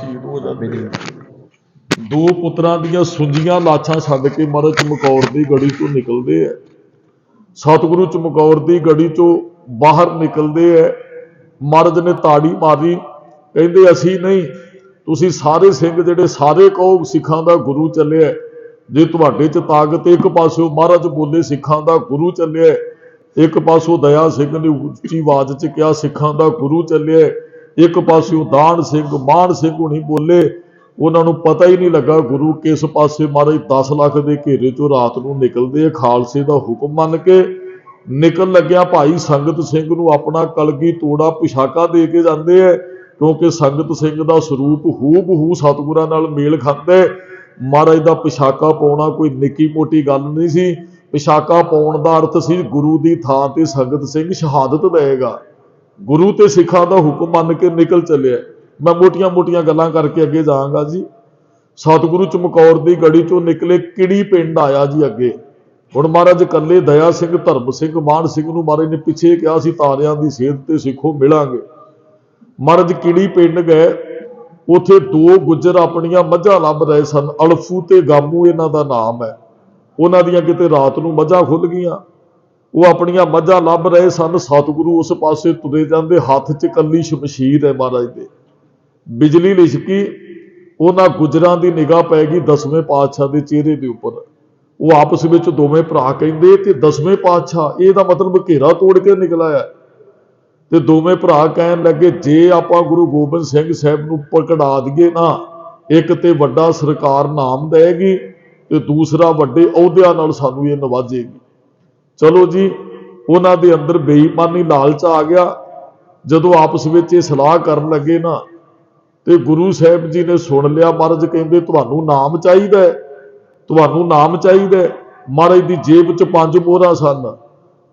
ਸ਼ਹੀਦ ਹੋ ਜਾਂਦੇ ਆ। ਦੋ ਪੁੱਤਰਾਂ ਦੀਆਂ ਸੁੰਜੀਆਂ ਲਾਸ਼ਾਂ ਛੱਡ ਕੇ ਮਹਾਰਾਜ ਚਮਕੌਰ ਦੀ ਗੜੀ ਤੋਂ ਨਿਕਲਦੇ ਆ। ਸਤਿਗੁਰੂ ਚਮਕੌਰ ਦੀ ਗੜੀ ਚੋਂ ਬਾਹਰ ਨਿਕਲਦੇ ਆ। ਮਹਾਰਾਜ ਨੇ ਤਾੜੀ ਮਾਰੀ। ਕਹਿੰਦੇ ਅਸੀਂ ਨਹੀਂ ਤੁਸੀਂ ਸਾਰੇ ਸਿੰਘ ਜਿਹੜੇ ਸਾਰੇ ਕਹੋ ਸਿੱਖਾਂ ਦਾ ਗੁਰੂ ਚੱਲਿਆ ਜੇ ਤੁਹਾਡੇ ਚ ਤਾਕਤ ਇੱਕ ਪਾਸਿਓ ਮਹਾਰਾਜ ਬੋਲੇ ਸਿੱਖਾਂ ਦਾ ਗੁਰੂ ਚੱਲਿਆ ਇੱਕ ਪਾਸੋਂ ਦਇਆ ਸਿੰਘ ਨੇ ਉੱਚੀ ਆਵਾਜ਼ 'ਚ ਕਿਹਾ ਸਿੱਖਾਂ ਦਾ ਗੁਰੂ ਚੱਲਿਆ ਇੱਕ ਪਾਸਿਓਂ ਦਾਨ ਸਿੰਘ, ਮਾਨ ਸਿੰਘ ਹੁਣੀ ਬੋਲੇ, ਉਹਨਾਂ ਨੂੰ ਪਤਾ ਹੀ ਨਹੀਂ ਲੱਗਾ ਗੁਰੂ ਕਿਸ ਪਾਸੇ ਮਹਾਰਾਜ 10 ਲੱਖ ਦੇ ਘੇਰੇ ਚੋਂ ਰਾਤ ਨੂੰ ਨਿਕਲਦੇ ਆ। ਖਾਲਸੇ ਦਾ ਹੁਕਮ ਮੰਨ ਕੇ ਨਿਕਲ ਲੱਗਿਆ ਭਾਈ ਸੰਗਤ ਸਿੰਘ ਨੂੰ ਆਪਣਾ ਕਲਗੀ ਤੋੜਾ ਪੁਸ਼ਾਕਾ ਦੇ ਕੇ ਜਾਂਦੇ ਆ, ਕਿਉਂਕਿ ਸੰਗਤ ਸਿੰਘ ਦਾ ਸਰੂਪ ਹੂ ਬਹੂ ਸਤਿਗੁਰਾਂ ਨਾਲ ਮੇਲ ਖਾਂਦੇ। ਮਹਾਰਾਜ ਦਾ ਪਿਸ਼ਾਕਾ ਪਾਉਣਾ ਕੋਈ ਨਿੱਕੀ ਮੋਟੀ ਗੱਲ ਨਹੀਂ ਸੀ। ਪਿਸ਼ਾਕਾ ਪਾਉਣ ਦਾ ਅਰਥ ਸੀ ਗੁਰੂ ਦੀ ਥਾਂ ਤੇ ਸੰਗਤ ਸਿੰਘ ਸ਼ਹਾਦਤ ਦੇਗਾ ਗੁਰੂ ਤੇ ਸਿੱਖਾਂ ਦਾ ਹੁਕਮ ਮੰਨ ਕੇ ਨਿਕਲ ਚੱਲਿਆ। ਮੈਂ ਮੋਟੀਆਂ-ਮੋਟੀਆਂ ਗੱਲਾਂ ਕਰਕੇ ਅੱਗੇ ਜਾਵਾਂਗਾ ਜੀ। ਸਤਿਗੁਰੂ ਚਮਕੌਰ ਦੀ ਗੜੀ ਚੋਂ ਨਿਕਲੇ ਕਿੜੀ ਪਿੰਡ ਆਇਆ ਜੀ ਅੱਗੇ? ਹੁਣ ਮਹਾਰਾਜ ਇਕੱਲੇ ਦਇਆ ਸਿੰਘ, ਧਰਮ ਸਿੰਘ, ਮਾਨ ਸਿੰਘ ਨੂੰ ਮਹਾਰਾਜ ਨੇ ਪਿੱਛੇ ਕਿਹਾ ਸੀ, ਤਾਰਿਆਂ ਦੀ ਸੇਧ ਤੇ ਸਿੱਖੋ, ਮਿਲਾਂਗੇ। ਮਹਾਰਾਜ ਕਿੜੀ ਪਿੰਡ ਗਏ? ਉਥੇ ਦੋ ਗੁੱਜਰ ਆਪਣੀਆਂ ਮੱਝਾਂ ਲੱਭ ਰਹੇ ਸਨ। ਅਲਫੂ ਤੇ ਗਾਮੂ ਇਹਨਾਂ ਦਾ ਨਾਮ ਹੈ। ਉਹਨਾਂ ਦੀਆਂ ਕਿਤੇ ਰਾਤ ਨੂੰ ਮੱਝਾਂ ਖੁੱਲ ਗਈਆਂ। ਉਹ ਆਪਣੀਆਂ ਮੱਝਾਂ ਲੱਭ ਰਹੇ ਸਨ, ਸਤਿਗੁਰੂ ਉਸ ਪਾਸੇ ਤੁਰੇ ਜਾਂਦੇ, ਹੱਥ 'ਚ ਕੱਲੀ ਸ਼ਮਸ਼ੀਰ ਹੈ ਮਹਾਰਾਜ ਦੇ। ਬਿਜਲੀ ਲਿਸ਼ਕੀ, ਉਹਨਾਂ ਗੁਜਰਾਂ ਦੀ ਨਿਗਾਹ ਪੈ ਗਈ ਦਸਵੇਂ ਪਾਤਸ਼ਾਹ ਦੇ ਚਿਹਰੇ ਦੇ ਉੱਪਰ। ਉਹ ਆਪਸ ਵਿੱਚ ਦੋਵੇਂ ਭਰਾ ਕਹਿੰਦੇ, ਤੇ ਦਸਵੇਂ ਪਾਤਸ਼ਾਹ, ਇਹਦਾ ਮਤਲਬ ਘੇਰਾ ਤੋੜ ਕੇ ਨਿਕਲ ਆਇਆ ਤੇ ਦੋਵੇਂ ਭਰਾ ਕਹਿਣ ਲੱਗੇ, ਜੇ ਆਪਾਂ ਗੁਰੂ ਗੋਬਿੰਦ ਸਿੰਘ ਸਾਹਿਬ ਨੂੰ ਪਕੜਾ ਦਈਏ ਨਾ, ਇੱਕ ਤੇ ਵੱਡਾ ਸਰਕਾਰ ਨਾਮ ਦੇਗੀ ਤੇ ਦੂਸਰਾ ਵੱਡੇ ਅਹੁਦਿਆਂ ਨਾਲ ਸਾਨੂੰ ਇਹ ਨਵਾਜੇਗੀ। ਚਲੋ ਜੀ, ਉਹਨਾਂ ਦੇ ਅੰਦਰ ਬੇਈਮਾਨੀ ਲਾਲਚ ਆ ਗਿਆ। ਜਦੋਂ ਆਪਸ ਵਿੱਚ ਇਹ ਸਲਾਹ ਕਰਨ ਲੱਗੇ ਨਾ, ਤੇ ਗੁਰੂ ਸਾਹਿਬ ਜੀ ਨੇ ਸੁਣ ਲਿਆ, ਮਹਾਰਾਜ ਕਹਿੰਦੇ, ਤੁਹਾਨੂੰ ਨਾਮ ਚਾਹੀਦਾ ਹੈ। ਤੁਹਾਨੂੰ ਨਾਮ ਚਾਹੀਦਾ ਹੈ। ਮਹਾਰਾਜ ਦੀ ਜੇਬ 'ਚ ਪੰਜ ਮੋਹਰਾਂ ਸਨ।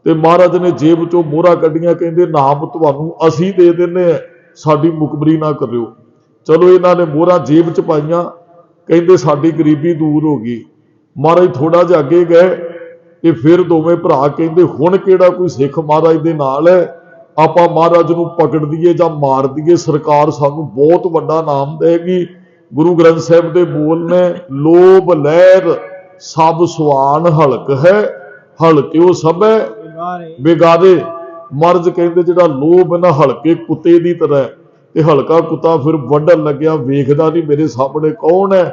ਤੇ ਮਹਾਰਾਜ ਨੇ ਜੇਬ 'ਚੋਂ ਮੋਹਰਾਂ ਕੱਢੀਆਂ, ਕਹਿੰਦੇ, ਨਾਮ ਤੁਹਾਨੂੰ ਅਸੀਂ ਦੇ ਦਿੰਨੇ ਆ ਸਾਡੀ ਮੁਕਬਰੀ ਨਾ ਕਰਿਓ। ਚਲੋ ਇਹਨਾਂ ਨੇ ਮੋਹਰਾਂ ਜੇਬ 'ਚ ਪਾਈਆਂ। ਕਹਿੰਦੇ, ਸਾਡੀ ਗਰੀਬੀ ਦੂਰ ਹੋ ਗਈ। ਮਹਾਰਾਜ ਥੋੜਾ ਜਿਹਾ ਅੱਗੇ ਗਏ। ਤੇ ਫਿਰ ਦੋਵੇਂ ਭਰਾ ਕਹਿੰਦੇ ਹੁਣ ਕਿਹੜਾ ਕੋਈ ਸਿੱਖ ਮਹਾਰਾਜ ਦੇ ਨਾਲ ਹੈ? ਆਪਾਂ ਮਹਾਰਾਜ ਨੂੰ ਪਕੜ ਦਈਏ ਜਾਂ ਮਾਰ ਦਈਏ? ਸਰਕਾਰ ਸਾਨੂੰ ਬਹੁਤ ਵੱਡਾ ਨਾਮ ਦੇਗੀ ਗੁਰੂ ਗ੍ਰੰਥ ਸਾਹਿਬ ਦੇ ਬੋਲ ਨੇ ਲੋਭ ਲਹਿਰ ਸਭ ਸੁਆਨ ਹਲਕ ਹੈ ਹਲਕਿਓ ਸਭੈ ਬੇਗਾਰੇ ਮਰਜ਼ ਕਹਿੰਦੇ ਜਿਹੜਾ ਲੋਭ ਨਾ ਹਲਕੇ ਕੁੱਤੇ ਦੀ ਤਰ੍ਹਾਂ ਤੇ ਹਲਕਾ ਕੁੱਤਾ ਫਿਰ ਵੱਢਣ ਲੱਗਿਆ ਵੇਖਦਾ ਨਹੀਂ ਮੇਰੇ ਸਾਹਮਣੇ ਕੌਣ ਹੈ?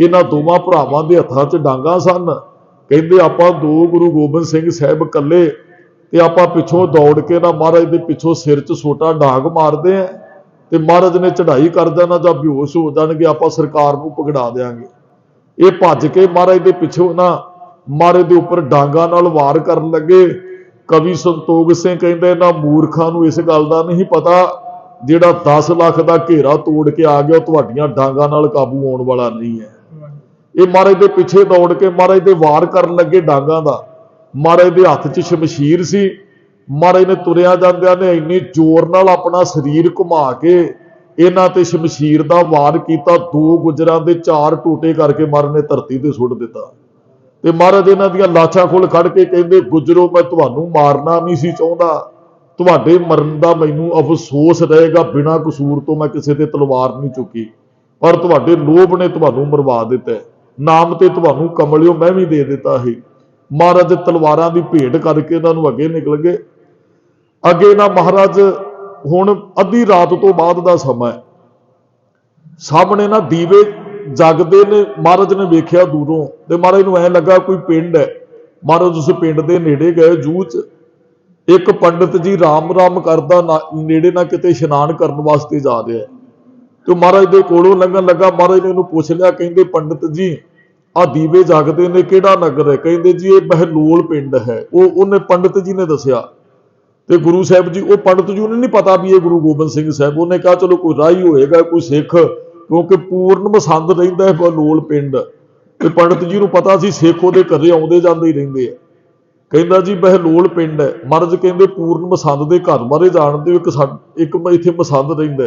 ਇਹਨਾਂ ਦੋਵਾਂ ਭਰਾਵਾਂ ਦੇ ਹੱਥਾਂ 'ਚ ਡਾਂਗਾ ਸਨ। ਕਹਿੰਦੇ ਆਪਾਂ ਦੋ ਗੁਰੂ ਗੋਬਿੰਦ ਸਿੰਘ ਸਾਹਿਬ ਇਕੱਲੇ ਤੇ ਆਪਾਂ ਪਿੱਛੋਂ ਦੌੜ ਕੇ ਨਾ ਮਹਾਰਾਜ ਦੇ ਪਿੱਛੋਂ ਸਿਰ 'ਚ ਛੋਟਾ ਡਾਂਗ ਮਾਰਦੇ ਆ ਤੇ ਮਹਾਰਾਜ ਨੇ ਚੜ੍ਹਾਈ ਕਰ ਦੇਣਾ ਜਾਂ ਬਿਹੋਸ਼ ਹੋ ਜਾਣਗੇ, ਆਪਾਂ ਸਰਕਾਰ ਨੂੰ ਪਗੜਾ ਦੇਾਂਗੇ ਇਹ ਭੱਜ ਕੇ ਮਹਾਰਾਜ ਦੇ ਪਿੱਛੋਂ ਨਾ ਮਹਾਰਾਜ ਦੇ ਉੱਪਰ ਡਾਂਗਾ ਨਾਲ ਵਾਰ ਕਰਨ ਲੱਗੇ। ਕਵੀ ਸੰਤੋਖ ਸਿੰਘ ਕਹਿੰਦੇ ਨਾ ਮੂਰਖਾਂ ਨੂੰ ਇਸ ਗੱਲ ਦਾ ਨਹੀਂ ਪਤਾ ਜਿਹੜਾ 10 ਲੱਖ ਦਾ ਘੇਰਾ ਤੋੜ ਕੇ ਆ ਗਿਆ, ਉਹ ਤੁਹਾਡੀਆਂ ਡਾਂਗਾਂ ਨਾਲ ਕਾਬੂ ਆਉਣ ਵਾਲਾ ਨਹੀਂ ਹੈ। ਇਹ ਮਹਾਰਾਜ ਦੇ ਪਿੱਛੇ ਦੌੜ ਕੇ ਮਹਾਰਾਜ ਦੇ ਵਾਰ ਕਰਨ ਲੱਗੇ ਡਾਂਗਾ ਦਾ। ਮਹਾਰਾਜ ਦੇ ਹੱਥ 'ਚ ਸ਼ਮਸ਼ੀਰ ਸੀ। ਮਹਾਰਾਜ ਨੇ ਤੁਰਿਆ ਜਾਂਦਿਆਂ ਨੇ ਇੰਨੀ ਜ਼ੋਰ ਨਾਲ ਆਪਣਾ ਸਰੀਰ ਘੁਮਾ ਕੇ ਇਹਨਾਂ ਤੇ ਸ਼ਮਸ਼ੀਰ ਦਾ ਵਾਰ ਕੀਤਾ। ਦੋ ਗੁਜਰਾਂ ਦੇ ਚਾਰ ਟੋਟੇ ਕਰਕੇ ਮਹਾਰਾਜ ਨੇ ਧਰਤੀ ਤੇ ਸੁੱਟ ਦਿੱਤਾ। ਤੇ ਮਹਾਰਾਜ ਇਹਨਾਂ ਦੀਆਂ ਲਾਸ਼ਾਂ ਖੋਲ ਖੜ ਕੇ ਕਹਿੰਦੇ, ਗੁਜਰੋ, ਮੈਂ ਤੁਹਾਨੂੰ ਮਾਰਨਾ ਨਹੀਂ ਸੀ ਚਾਹੁੰਦਾ। ਤੁਹਾਡੇ ਮਰਨ ਦਾ ਮੈਨੂੰ ਅਫਸੋਸ ਰਹੇਗਾ। ਬਿਨਾਂ ਕਸੂਰ ਤੋਂ ਮੈਂ ਕਿਸੇ ਤੇ ਤਲਵਾਰ ਨਹੀਂ ਚੁੱਕੀ। ਪਰ ਤੁਹਾਡੇ ਲੋਭ ਨੇ ਤੁਹਾਨੂੰ ਮਰਵਾ ਦਿੱਤਾ ਨਾਮ ਤੇ ਤੁਹਾਨੂੰ ਕਮਲਿਓ ਮੈਂ ਵੀ ਦੇ ਦਿੱਤਾ ਹੈ ਮਹਾਰਾਜ ਤਲਵਾਰਾਂ ਦੀ ਭੇਟ ਕਰਕੇ ਇਹਨਾਂ ਨੂੰ ਅੱਗੇ ਨਿਕਲ ਗਏ। ਅੱਗੇ ਨਾ ਮਹਾਰਾਜ, ਹੁਣ ਅੱਧੀ ਰਾਤ ਤੋਂ ਬਾਅਦ ਦਾ ਸਮਾਂ ਹੈ। ਸਾਹਮਣੇ ਨਾ ਦੀਵੇ ਜਗਦੇ ਨੇ, ਮਹਾਰਾਜ ਨੇ ਵੇਖਿਆ ਦੂਰੋਂ ਤੇ ਮਹਾਰਾਜ ਨੂੰ ਐ ਲੱਗਾ ਕੋਈ ਪਿੰਡ ਹੈ। ਮਹਾਰਾਜ ਉਸ ਪਿੰਡ ਦੇ ਨੇੜੇ ਗਏ ਜੂ ਚ। ਇੱਕ ਪੰਡਿਤ ਜੀ ਰਾਮ ਰਾਮ ਕਰਦਾ ਨਾ- ਨੇੜੇ ਨਾ ਕਿਤੇ ਇਸ਼ਨਾਨ ਕਰਨ ਵਾਸਤੇ ਜਾ ਰਿਹਾ ਤੇ ਮਹਾਰਾਜ ਦੇ ਕੋਲੋਂ ਲੰਘਣ ਲੱਗਾ, ਮਹਾਰਾਜ ਨੇ ਉਹਨੂੰ ਪੁੱਛ ਲਿਆ, ਕਹਿੰਦੇ ਪੰਡਿਤ ਜੀ ਆ ਦੀਵੇ ਜਗਦੇ ਨੇ, ਕਿਹੜਾ ਨਗਰ ਹੈ? ਕਹਿੰਦੇ ਜੀ, ਇਹ ਬਹਿਲੋਲ ਪਿੰਡ ਹੈ। ਉਹ, ਉਹਨੇ ਪੰਡਿਤ ਜੀ ਨੇ ਦੱਸਿਆ। ਤੇ ਗੁਰੂ ਸਾਹਿਬ ਜੀ, ਉਹ ਪੰਡਤ ਜੀ ਨੂੰ ਨਹੀਂ ਪਤਾ ਵੀ ਇਹ ਗੁਰੂ ਗੋਬਿੰਦ ਸਿੰਘ ਸਾਹਿਬ, ਉਹਨੇ ਕਿਹਾ, ਚਲੋ ਕੋਈ ਰਾਹੀ ਹੋਏਗਾ, ਕੋਈ ਸਿੱਖ, ਕਿਉਂਕਿ ਪੂਰਨ ਮਸੰਦ ਰਹਿੰਦਾ ਹੈ ਬਲੋਲ ਪਿੰਡ। ਤੇ ਪੰਡਤ ਜੀ ਨੂੰ ਪਤਾ ਸੀ, ਸਿੱਖ ਉਹਦੇ ਘਰੇ ਆਉਂਦੇ ਜਾਂਦੇ ਹੀ ਰਹਿੰਦੇ ਆ। ਕਹਿੰਦਾ ਜੀ ਬਹਿਲੋਲ ਪਿੰਡ ਹੈ। ਮਰਜ ਕਹਿੰਦੇ, ਪੂਰਨ ਮਸੰਦ ਦੇ ਘਰ ਬਾਰੇ ਜਾਣਦੇ ਹੋ, ਇੱਕ ਸਾ- ਇੱਕ ਇੱਥੇ ਮਸੰਦ ਰਹਿੰਦਾ